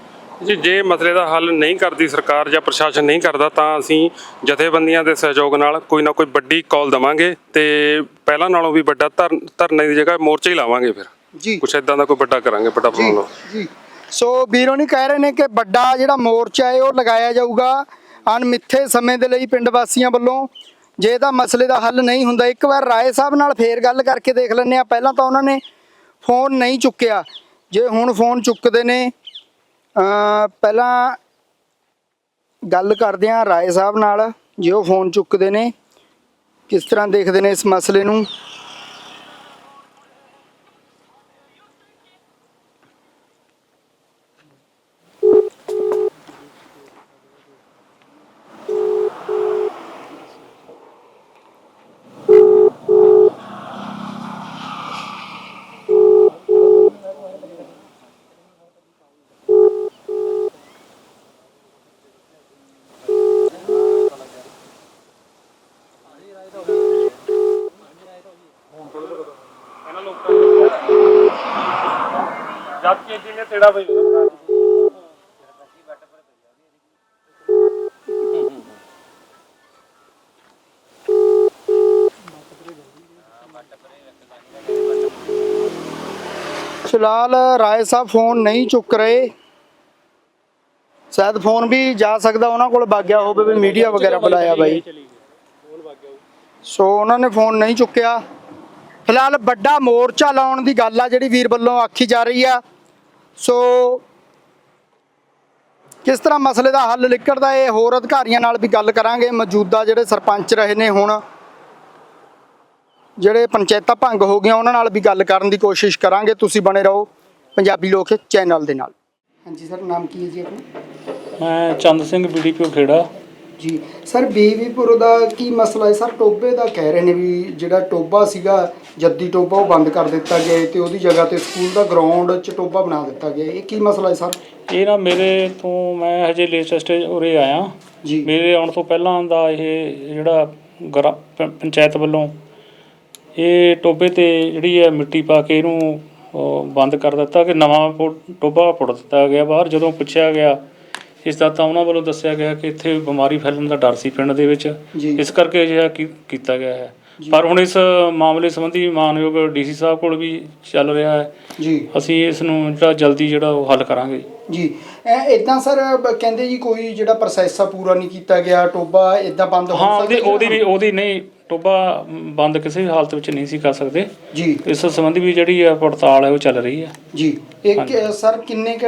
ਜੀ ਜੇ ਮਸਲੇ ਦਾ ਹੱਲ ਨਹੀਂ ਕਰਦੀ ਸਰਕਾਰ ਜਾਂ ਪ੍ਰਸ਼ਾਸਨ ਨਹੀਂ ਕਰਦਾ ਤਾਂ ਅਸੀਂ ਜਥੇਬੰਦੀਆਂ ਦੇ ਸਹਿਯੋਗ ਨਾਲ ਕੋਈ ਨਾ ਕੋਈ ਵੱਡੀ ਕਾਲ ਦਵਾਂਗੇ ਤੇ ਪਹਿਲਾਂ ਨਾਲੋਂ ਵੀ ਵੱਡਾ ਧਰਨ- ਦੀ ਜਗ੍ਹਾ ਮੋਰਚਾ ਹੀ ਲਾਵਾਂਗੇ ਫਿਰ। ਜੀ। ਕੁਛ ਇਦਾਂ ਦਾ ਕੋਈ ਵੱਡਾ ਕਰਾਂਗੇ ਵੱਡਾ ਪ੍ਰੋਗਰਾਮ। ਜੀ। ਸੋ ਵੀਰੋ ਨਹੀਂ ਕਹਿ ਰਹੇ ਨੇ ਕਿ ਵੱਡਾ ਜਿਹੜਾ ਮੋਰਚਾ ਹੈ ਉਹ ਲਗਾਇਆ ਜਾਊਗਾ ਅਣਮਿੱਥੇ ਸਮੇਂ ਦੇ ਲਈ ਪਿੰਡ ਵਾਸੀਆਂ ਵੱਲੋਂ। ਜੇ ਇਹਦਾ ਮਸਲੇ ਦਾ ਹੱਲ ਨਹੀਂ ਹੁੰਦਾ ਇੱਕ ਵਾਰ ਰਾਏ ਸਾਹਿਬ ਨਾਲ ਫੇਰ ਗੱਲ ਕਰਕੇ ਦੇਖ ਲੈਂਦੇ ਆ ਪਹਿਲਾਂ ਤਾਂ ਉਹਨਾਂ ਨੇ ਫੋਨ ਨਹੀਂ ਚੁੱਕਿਆ। ਜੇ ਹੁਣ ਫੋਨ ਚੁੱਕਦੇ ਨੇ ਅਮ ਪਹਿਲਾਂ ਗੱਲ ਕਰਦੇ ਆ ਰਾਏ ਸਾਹਿਬ ਨਾਲ, ਜੇ ਉਹ ਫੋਨ ਚੁੱਕਦੇ ਨੇ, ਕਿਸ ਤਰ੍ਹਾਂ ਦੇਖਦੇ ਨੇ ਇਸ ਮਸਲੇ ਨੂੰ? ਜਦ ਕਿ ਜਿਹਨੇ ਤੇੜਾ ਬਈ ਫਿਲਹਾਲ ਰਾਏ ਸਾਹਿਬ ਫੋਨ ਨਹੀਂ ਚੁੱਕ ਰਹੇ। ਸ਼ਾਇਦ ਫੋਨ ਵੀ ਜਾ ਸਕਦਾ ਉਹਨਾਂ ਕੋਲ, ਬਾਗਿਆ ਹੋਵੇ ਵੀ ਮੀਡੀਆ ਵਗੈਰਾ ਬੁਲਾਇਆ ਬਾਈ। ਸੋ ਉਹਨਾਂ ਨੇ ਫੋਨ ਨਹੀਂ ਚੁੱਕਿਆ। ਫਿਲਹਾਲ ਵੱਡਾ ਮੋਰਚਾ ਲਾਉਣ ਦੀ ਗੱਲ ਆ ਜਿਹੜੀ ਵੀਰ ਵੱਲੋਂ ਆਖੀ ਜਾ ਰਹੀ ਆ। ਸੋ ਕਿਸ ਤਰ੍ਹਾਂ ਮਸਲੇ ਦਾ ਹੱਲ ਨਿਕਲਦਾ ਇਹ ਹੋਰ ਅਧਿਕਾਰੀਆਂ ਨਾਲ ਵੀ ਗੱਲ ਕਰਾਂਗੇ। ਮੌਜੂਦਾ ਜਿਹੜੇ ਸਰਪੰਚ ਰਹੇ ਨੇ ਹੁਣ, ਜਿਹੜੇ ਪੰਚਾਇਤਾਂ ਭੰਗ ਹੋ ਗਈਆਂ, ਉਹਨਾਂ ਨਾਲ ਵੀ ਗੱਲ ਕਰਨ ਦੀ ਕੋਸ਼ਿਸ਼ ਕਰਾਂਗੇ। ਤੁਸੀਂ ਬਣੇ ਰਹੋ ਪੰਜਾਬੀ ਲੋਕ ਚੈਨਲ ਦੇ ਨਾਲ। ਹਾਂਜੀ ਸਰ, ਨਾਮ ਕੀ ਹੈ ਜੀ ਆਪਣਾ? ਮੈਂ ਚੰਦ ਸਿੰਘ ਬੀਡੀਪੀਓ ਖੇੜਾ। ਜੀ। ਸਰ ਬੀਵੀਪੁਰ ਦਾ ਕੀ ਮਸਲਾ ਹੈ? ਸਰ ਟੋਬੇ ਦਾ ਕਹਿ ਰਹੇ ਨੇ ਵੀ ਜਿਹੜਾ ਟੋਬਾ ਸੀਗਾ ਜੱਦੀ ਟੋਬਾ ਉਹ ਬੰਦ ਕਰ ਦਿੱਤਾ ਗਿਆ ਹੈ ਤੇ ਉਹਦੀ ਜਗ੍ਹਾ ਤੇ ਸਕੂਲ ਦਾ ਗਰਾਊਂਡ 'ਚ ਟੋਬਾ ਬਣਾ ਦਿੱਤਾ ਗਿਆ। ਹੈ। ਇਹ ਕੀ ਮਸਲਾ ਹੈ ਸਰ? ਇਹ ਨਾ ਮੇਰੇ ਤੋਂ ਮੈਂ ਹਜੇ ਲੇਟੈਸਟ ਉਰੇ ਆਇਆ। ਜੀ। ਮੇਰੇ ਆਉਣ ਤੋਂ ਪਹਿਲਾਂ ਦਾ ਇਹ ਜਿਹੜਾ ਗਰਾ- ਪ- ਪੰਚਾਇਤ ਵੱਲੋਂ ਇਹ ਟੋਬੇ ਤੇ ਜਿਹੜੀ ਹੈ ਮਿੱਟੀ ਪਾ ਕੇ ਇਹਨੂੰ ਬੰਦ ਕਰ ਦਿੱਤਾ ਕਿ ਨਵਾਂ ਪੁ- ਟੋਭਾ ਪੁੱਟ ਦਿੱਤਾ ਗਿਆ। ਬਾਹਰ ਜਦੋਂ ਪੁੱਛਿਆ ਗਿਆ ਇਸ ਦਾ ਤਾਂ ਉਹਨਾਂ ਵੱਲੋਂ ਦੱਸਿਆ ਗਿਆ ਕਿ ਇੱਥੇ ਬਿਮਾਰੀ ਫੈਲਣ ਦਾ ਡਰ ਸੀ ਪਿੰਡ ਦੇ ਵਿੱਚ। ਜੀ। ਇਸ ਕਰਕੇ ਅਜਿਹਾ ਕੀ- ਕੀਤਾ ਗਿਆ ਹੈ। ਪਰ ਹੁਣ ਇਸ ਮਾਮਲੇ ਸੰਬੰਧੀ ਮਾਨਯੋਗ ਡੀਸੀ ਸਾਹਿਬ ਕੋਲ ਵੀ ਚੱਲ ਰਿਹਾ ਹੈ। ਜੀ। ਅਸੀਂ ਇਸ ਨੂੰ ਜਿਹੜਾ ਜਲਦੀ ਜਿਹੜਾ ਉਹ ਹੱਲ ਕਰਾਂਗੇ। ਜੀ। ਇਦਾਂ ਸਰ ਕਹਿੰਦੇ ਜੀ ਕੋਈ ਜਿਹੜਾ ਪ੍ਰੋਸੈਸ ਆ ਪੂਰਾ ਨਹੀਂ ਕੀਤਾ ਗਿਆ ਟੋਬਾ ਇਦਾਂ ਬੰਦ ਹੋ ਹਾਂ ਉਹਦੀ ਸਕਦਾ ਉਹਦੀ ਵੀ ਉਹਦੀ ਨਹੀਂ ਟੋਭਾ ਬੰਦ ਕਿਸੇ ਵੀ ਹਾਲਤ ਵਿੱਚ ਨਹੀਂ ਸੀ ਕਰ ਸਕਦੇ। ਜੀ। ਇਸ ਸੰਬੰਧੀ ਵੀ ਜਿਹੜੀ ਆ ਪੜਤਾਲ ਹੈ ਉਹ ਚੱਲ ਰਹੀ ਹੈ ਜੀ। ਇੱਕ ਸਰ ਕਿੰਨੇ ਕ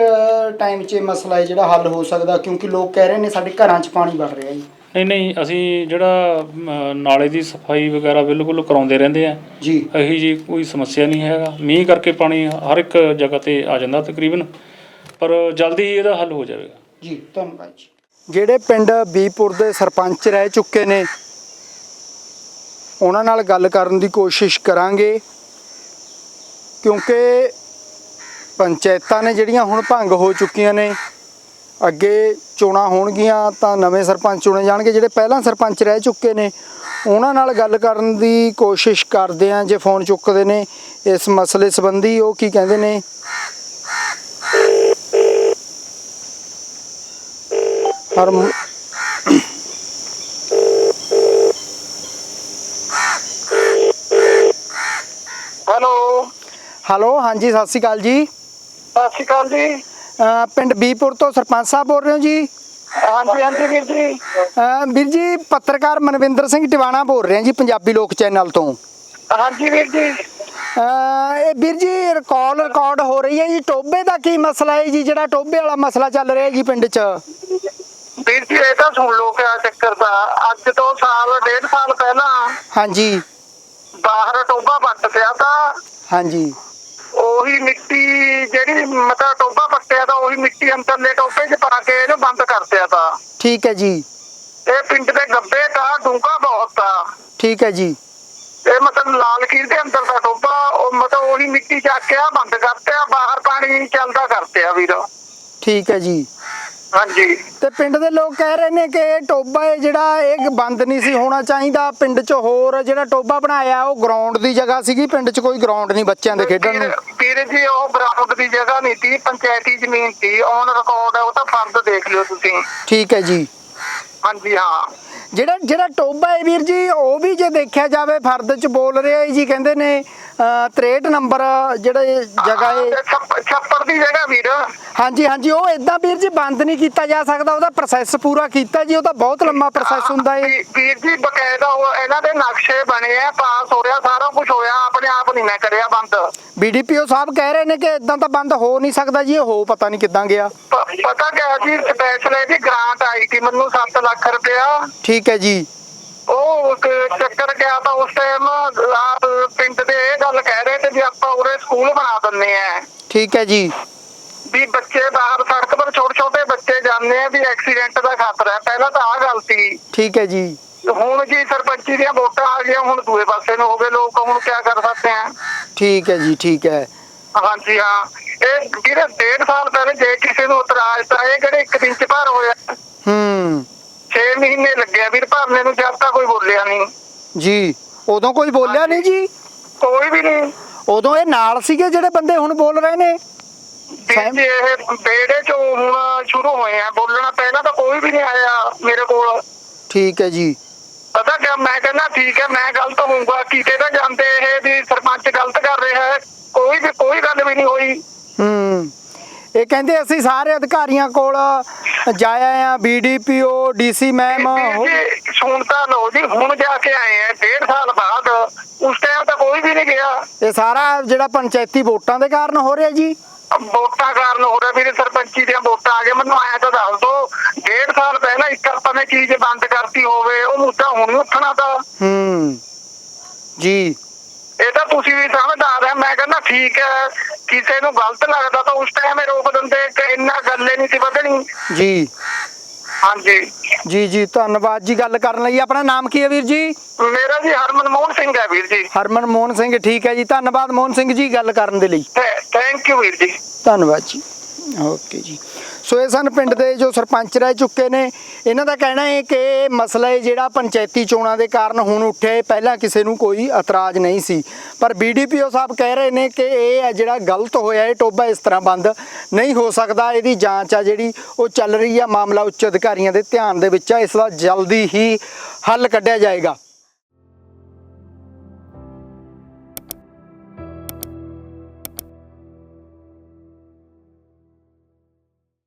ਟਾਈਮ 'ਚ ਇਹ ਮਸਲਾ ਹੈ ਜਿਹੜਾ ਹੱਲ ਹੋ ਸਕਦਾ? ਕਿਉਂਕਿ ਲੋਕ ਕਹਿ ਰਹੇ ਨੇ ਸਾਡੇ ਘਰਾਂ 'ਚ ਪਾਣੀ ਵੜ ਰਿਹਾ ਜੀ। ਨਹੀਂ ਨਹੀਂ ਅਸੀਂ ਜਿਹੜਾ ਅਮ, ਨਾਲੇ ਦੀ ਸਫ਼ਾਈ ਵਗੈਰਾ ਬਿਲਕੁਲ ਕਰਾਉਂਦੇ ਰਹਿੰਦੇ ਆ। ਜੀ। ਇਹੀ ਜੀ ਕੋਈ ਸਮੱਸਿਆ ਨਹੀਂ ਹੈਗਾ। ਮੀਂਹ ਕਰਕੇ ਪਾਣੀ ਹਰ ਇੱਕ ਜਗ੍ਹਾ ਤੇ ਆ ਜਾਂਦਾ ਤਕਰੀਬਨ। ਪਰ ਜਲਦੀ ਹੀ ਇਹਦਾ ਹੱਲ ਹੋ ਜਾਵੇਗਾ। ਜੀ ਧੰਨਵਾਦ ਜੀ। ਜਿਹੜੇ ਪਿੰਡ ਬੀਪੁਰ ਦੇ ਸਰਪੰਚ ਰਹਿ ਚੁੱਕੇ ਨੇ ਉਹਨਾਂ ਨਾਲ ਗੱਲ ਕਰਨ ਦੀ ਕੋਸ਼ਿਸ਼ ਕਰਾਂਗੇ, ਕਿਉਂਕਿ ਪੰਚਾਇਤਾਂ ਨੇ ਜਿਹੜੀਆਂ ਹੁਣ ਭੰਗ ਹੋ ਚੁੱਕੀਆਂ ਨੇ, ਅੱਗੇ ਚੋਣਾਂ ਹੋਣਗੀਆਂ ਤਾਂ ਨਵੇਂ ਸਰਪੰਚ ਚੁਣੇ ਜਾਣਗੇ, ਜਿਹੜੇ ਪਹਿਲਾਂ ਸਰਪੰਚ ਰਹਿ ਚੁੱਕੇ ਨੇ, ਉਹਨਾਂ ਨਾਲ ਗੱਲ ਕਰਨ ਦੀ ਕੋਸ਼ਿਸ਼ ਕਰਦੇ ਆ ਜੇ ਫੋਨ ਚੁੱਕਦੇ ਨੇ, ਇਸ ਮਸਲੇ ਸੰਬੰਧੀ ਉਹ ਕੀ ਕਹਿੰਦੇ ਨੇ? ਹਰ ਹੈਲੋ। ਹੈਲੋ ਹਾਂਜੀ ਸਤਿ ਸ਼੍ਰੀ ਅਕਾਲ ਜੀ। ਸਤਿ ਸ਼੍ਰੀ ਅਕਾਲ ਜੀ। ਅਹ ਪਿੰਡ ਬੀਪੁਰ ਤੋਂ ਸਰਪੰਚ ਸਾਹਿਬ ਬੋਲ ਰਹੇ ਹੋ ਜੀ? ਹਾਂਜੀ ਹਾਂਜੀ ਵੀਰ ਜੀ। ਅਹ ਵੀਰ ਜੀ ਪੱਤਰਕਾਰ ਮਨਵਿੰਦਰ ਸਿੰਘ ਟਿਵਾਣਾ ਬੋਲ ਰਹੇ ਹਾਂ ਜੀ ਪੰਜਾਬੀ ਲੋਕ ਚੈਨਲ ਤੋਂ। ਹਾਂਜੀ ਵੀਰ ਜੀ। ਅਹ ਇਹ ਵੀਰ ਜੀ ਰਿਕਾਲ ਰਿਕਾਰਡ ਹੋ ਰਹੀ ਹੈ ਜੀ। ਟੋਬੇ ਦਾ ਕੀ ਮਸਲਾ ਹੈ ਜੀ? ਜਿਹੜਾ ਟੋਬੇ ਵਾਲਾ ਮਸਲਾ ਚੱਲ ਰਿਹਾ ਜੀ ਪਿੰਡ 'ਚ। ਵੀਰ ਜੀ ਇਹ ਤਾਂ ਸੁਣ ਲਓ ਕਿਆ ਚੱਕਰ ਦਾ ਅੱਜ ਤੋਂ ਸਾਲ ਡੇਢ ਸਾਲ ਪਹਿਲਾਂ ਹਾਂਜੀ। ਬਾਹਰ ਟੋਬਾ ਵੱਟ ਪਿਆ ਤਾਂ ਹਾਂਜੀ। ਉਹੀ ਮਿੱਟੀ ਜਿਹੜੀ ਮਤਲਬ ਟੋਬਾ ਪੱਟਿਆ ਤਾਂ ਉਹੀ ਮਿੱਟੀ ਅੰਦਰਲੇ ਟੋਬੇ 'ਚ ਪਾ ਕੇ ਇਹਨੂੰ ਬੰਦ ਕਰ ਦਿਆ ਤਾਂ। ਠੀਕ ਹੈ ਜੀ। ਇਹ ਪਿੰਡ ਦੇ ਗੱਬੇ ਤਾਂ ਡੂੰਘਾ ਬਹੁਤ ਆ। ਠੀਕ ਹੈ ਜੀ। ਇਹ ਮਤਲਬ ਲਾਲ ਕੀਰ ਦੇ ਅੰਦਰ ਦਾ ਟੋਬਾ ਉਹ ਮਤਲਬ ਉਹੀ ਮਿੱਟੀ ਚੱਕ ਕੇ ਆ ਬੰਦ ਕਰਤਿਆ ਬਾਹਰ ਪਾਣੀ ਚੱਲਦਾ ਕਰਤਿਆ ਵੀਰ। ਠੀਕ ਹੈ ਜੀ। ਹਾਂਜੀ। ਤੇ ਪਿੰਡ ਦੇ ਲੋਕ ਕਹਿ ਰਹੇ ਨੇ ਕਿ ਇਹ ਟੋਬਾ ਹੈ ਜਿਹੜਾ ਇਹ ਬੰਦ ਨਹੀਂ ਸੀ ਹੋਣਾ ਚਾਹੀਦਾ। ਪਿੰਡ 'ਚ ਹੋਰ ਜਿਹੜਾ ਟੋਬਾ ਬਣਾਇਆ ਉਹ ਗਰਾਊਂਡ ਦੀ ਜਗ੍ਹਾ ਸੀਗੀ। ਪਿੰਡ 'ਚ ਕੋਈ ਗਰਾਊਂਡ ਨਹੀਂ ਬੱਚਿਆਂ ਦੇ ਖੇਡਣ ਨੂੰ। ਵੀਰ ਜੀ ਉਹ ਬਰਾਮਦ ਦੀ ਜਗ੍ਹਾ ਨਹੀਂ ਸੀ ਪੰਚਾਇਤੀ ਜ਼ਮੀਨ ਸੀ। ਔਨ ਰਿਕਾਰਡ ਹੈ ਉਹ ਤਾਂ ਫਰਦ ਦੇਖ ਲਿਓ ਤੁਸੀਂ। ਠੀਕ ਹੈ ਜੀ। ਹਾਂਜੀ ਹਾਂ। ਜਿਹੜਾ ਜਿਹੜਾ ਟੋਬਾ ਹੈ ਵੀਰ ਜੀ ਉਹ ਵੀ ਜੇ ਦੇਖਿਆ ਜਾਵੇ ਫਰਦ ਚ ਬੋਲ ਰਿਹਾ ਜੀ ਕਹਿੰਦੇ ਨੇ 63 ਨੰਬਰ ਜਿਹੜੇ ਜਗ੍ਹਾ ਹਾਂ, ਹੈ ਛੱਪ- ਛੱਪੜ ਦੀ ਜਗ੍ਹਾ ਵੀਰ। ਹਾਂਜੀ ਹਾਂਜੀ ਉਹ ਇਦਾਂ ਵੀਰ ਜੀ ਬੰਦ ਨਹੀਂ ਕੀਤਾ ਜਾ ਸਕਦਾ ਉਹਦਾ ਪ੍ਰੋਸੈਸ ਪੂਰਾ ਕੀਤਾ ਜੀ ਉਹ ਤਾਂ ਬਹੁਤ ਲੰਮਾ ਪ੍ਰੋਸੈਸ ਹੁੰਦਾ ਹੈ ਵੀ- ਵੀਰ ਜੀ ਬਕਾਇਦਾ ਉਹ ਇਹਨਾਂ ਦੇ ਨਕਸ਼ੇ ਬਣੇ ਆ ਪਾਸ ਹੋ ਰਿਹਾ ਸਾਰਾ ਕੁਝ ਹੋਇਆ ਆਪਣੇ ਆਪ ਨਹੀਂ ਮੈਂ ਕਰਿਆ ਬੰਦ। ਬੀਡੀਪੀਓ ਸਾਹਿਬ ਕਹਿ ਰਹੇ ਨੇ ਕਿ ਇਦਾਂ ਤਾਂ ਬੰਦ ਹੋ ਨਹੀਂ ਸਕਦਾ ਜੀ ਇਹ ਹੋ ਪਤਾ ਨਹੀਂ ਕਿੱਦਾਂ ਗਿਆ। ਪਤਾ ਕਿਆ ਜੀ ਸਪੈਸ਼ਲ ਇਹਦੀ ਗ੍ਰਾਂਟ ਆਈ ਸੀ ਮੈਨੂੰ 7 ਲੱਖ ਰੁਪਇਆ। ਠੀਕ ਹੈ ਜੀ। ਉਹ ਚੱਕਰ ਗਿਆ ਤਾਂ ਉਸ ਟਾਈਮ ਪਿੰਡ ਦੇ ਇਹ ਗੱਲ ਕਹਿ ਰਹੇ ਤੇ ਵੀ ਆਪਾਂ ਉਰੇ ਸਕੂਲ ਬਣਾ ਦਿੰਨੇ ਆ। ਠੀਕ ਹੈ ਜੀ। ਵੀ ਬੱਚੇ ਬਾਹਰ ਸੜਕ ਪਰ ਛੋਟੇ ਛੋਟੇ ਬੱਚੇ ਜਾਂਦੇ ਆ ਵੀ ਐਕਸੀਡੈਂਟ ਦਾ ਖਤਰਾ ਹੈ। ਪਹਿਲਾਂ ਤਾਂ ਆਹ ਗੱਲ ਸੀ। ਠੀਕ ਹੈ ਜੀ। ਹੁਣ ਜੀ ਸਰਪੰਚੀ ਦੀਆਂ ਵੋਟਾਂ ਆ ਗਈਆਂ ਹੁਣ ਦੂਏ ਪਾਸੇ ਨੂੰ ਹੋ ਗਏ ਲੋਕ ਹੁਣ ਕੀ ਕਰ ਸਕਦੇ ਆ? ਠੀਕ ਹੈ ਜੀ ਠੀਕ ਹੈ। ਹਾਂਜੀ ਹਾਂ। ਇਹ ਜਿਹੜੇ ਡੇਢ ਸਾਲ ਪਹਿਲੇ ਜੇ ਕਿਸੇ ਨੂੰ ਇਤਰਾਜ਼ ਤਾਂ ਇਹ ਕਿਹੜੇ ਇੱਕ ਦਿਨ ਚ ਭਰ ਹੋਇਆ। ਹੂੰ। 6 ਮਹੀਨੇ ਲੱਗਿਆ ਵੀਰ ਭਰਨੇ ਨੂੰ ਜਦ ਤੱਕ ਕੋਈ ਬੋਲਿਆ ਨਹੀਂ। ਜੀ ਉਦੋਂ ਕੋਈ ਬੋਲਿਆ ਨਹੀਂ ਜੀ? ਕੋਈ ਵੀ ਨਹੀਂ। ਉਦੋਂ ਇਹ ਨਾਲ ਸੀਗੇ ਜਿਹੜੇ ਬੰਦੇ ਹੁਣ ਬੋਲ ਰਹੇ ਨੇ? ਜੀ ਇਹ ਬੇੜੇ ਚੋਂ ਹੁਣ ਸ਼ੁਰੂ ਹੋਏ ਆ ਬੋਲਣਾ ਪਹਿਲਾਂ ਤਾਂ ਕੋਈ ਵੀ ਨਹੀਂ ਆਇਆ ਮੇਰੇ ਕੋਲ। ਠੀਕ ਹੈ ਜੀ। ਪਤਾ ਕਿ ਮੈਂ ਕਹਿੰਦਾ ਠੀਕ ਹੈ ਮੈਂ ਗਲਤ ਹੋਊਗਾ ਕਿਤੇ ਤਾਂ ਜਾਂਦੇ ਇਹ ਵੀ ਸਰਪੰਚ ਗਲਤ ਕਰ ਰਿਹਾ ਹੈ ਕੋਈ ਵੀ ਕੋਈ ਗੱਲ ਵੀ ਨਹੀਂ ਹੋਈ। ਹੂੰ। ਇਹ ਕਹਿੰਦੇ ਅਸੀਂ ਸਾਰੇ ਅਧਿਕਾਰੀਆਂ ਕੋਲ ਜਾਇਆ ਆ ਬੀਡੀਪੀਓ ਡੀਸੀ ਮੈਮ ਵੀਰ ਜੀ ਸੁਣ ਤਾਂ ਲਓ ਜੀ ਹੁਣ ਜਾ ਕੇ ਆਏ ਆ ਡੇਢ ਸਾਲ ਬਾਅਦ ਉਸ ਟਾਈਮ ਤਾਂ ਕੋਈ ਵੀ ਨਹੀਂ ਗਿਆ। ਇਹ ਸਾਰਾ ਜਿਹੜਾ ਪੰਚਾਇਤੀ ਵੋਟਾਂ ਦੇ ਕਾਰਨ ਹੋ ਰਿਹਾ ਜੀ? ਵੋਟਾਂ ਕਾਰਨ ਹੋ ਰਿਹਾ ਵੀਰੇ ਸਰਪੰਚੀ ਦੀਆਂ ਵੋਟਾਂ ਆ ਗਏ ਮੈਨੂੰ ਆਇਆ ਤਾਂ ਦੱਸ ਦੋ ਡੇਢ ਸਾਲ ਪਹਿਲਾਂ ਇੱਕ ਆਪਾਂ ਨੇ ਚੀਜ਼ ਬੰਦ ਕਰਤੀ ਹੋਵੇ ਉਹ ਮੁੱਦਾ ਹੁਣ ਉੱਠਣਾ ਤਾਂ। ਹੂੰ ਜੀ। ਇਹ ਤਾਂ ਤੁਸੀਂ ਵੀ ਸਮਝਦਾਰ ਹੈ ਮੈਂ ਕਹਿੰਦਾ ਠੀਕ ਹੈ ਕਿਸੇ ਨੂੰ ਗਲਤ ਲੱਗਦਾ ਤਾਂ ਉਸ ਟਾਈਮ ਇਹ ਰੋਕ ਦਿੰਦੇ ਕਿ ਇੰਨਾ ਗੱਲੇ ਨਹੀਂ ਸੀ ਵਧਣੀ। ਜੀ। ਹਾਂਜੀ। ਜੀ ਜੀ ਧੰਨਵਾਦ ਜੀ ਗੱਲ ਕਰਨ ਲਈ। ਆਪਣਾ ਨਾਮ ਕੀ ਹੈ ਵੀਰ ਜੀ? ਮੇਰਾ ਜੀ ਹਰਮਨ ਮੋਹਨ ਸਿੰਘ ਹੈ ਵੀਰ ਜੀ। ਹਰਮਨ ਮੋਹਨ ਸਿੰਘ ਠੀਕ ਹੈ ਜੀ। ਧੰਨਵਾਦ ਮੋਹਨ ਸਿੰਘ ਜੀ ਗੱਲ ਕਰਨ ਦੇ ਲਈ। ਥੈਂਕ ਯੂ ਵੀਰ ਜੀ। ਧੰਨਵਾਦ ਜੀ। ਓਕੇ ਜੀ। ਸੋ ਇਹ ਸਨ ਪਿੰਡ ਦੇ ਜੋ ਸਰਪੰਚ ਰਹਿ ਚੁੱਕੇ ਨੇ। ਇਹਨਾਂ ਦਾ ਕਹਿਣਾ ਹੈ ਕਿ ਇਹ ਮਸਲਾ ਹੈ ਜਿਹੜਾ ਪੰਚਾਇਤੀ ਚੋਣਾਂ ਦੇ ਕਾਰਨ ਹੁਣ ਉੱਠਿਆ ਪਹਿਲਾਂ ਕਿਸੇ ਨੂੰ ਕੋਈ ਇਤਰਾਜ਼ ਨਹੀਂ ਸੀ। ਪਰ ਬੀਡੀਪੀਓ ਸਾਹਿਬ ਕਹਿ ਰਹੇ ਨੇ ਕਿ ਇਹ ਹੈ ਜਿਹੜਾ ਗਲਤ ਹੋਇਆ, ਇਹ ਟੋਬਾ ਇਸ ਤਰ੍ਹਾਂ ਬੰਦ ਨਹੀਂ ਹੋ ਸਕਦਾ। ਇਹਦੀ ਜਾਂਚ ਆ ਜਿਹੜੀ ਉਹ ਚੱਲ ਰਹੀ ਆ। ਮਾਮਲਾ ਉੱਚ ਅਧਿਕਾਰੀਆਂ ਦੇ ਧਿਆਨ ਦੇ ਵਿੱਚ ਆ। ਇਸ ਦਾ ਜਲਦੀ ਹੀ ਹੱਲ ਕੱਢਿਆ ਜਾਏਗਾ।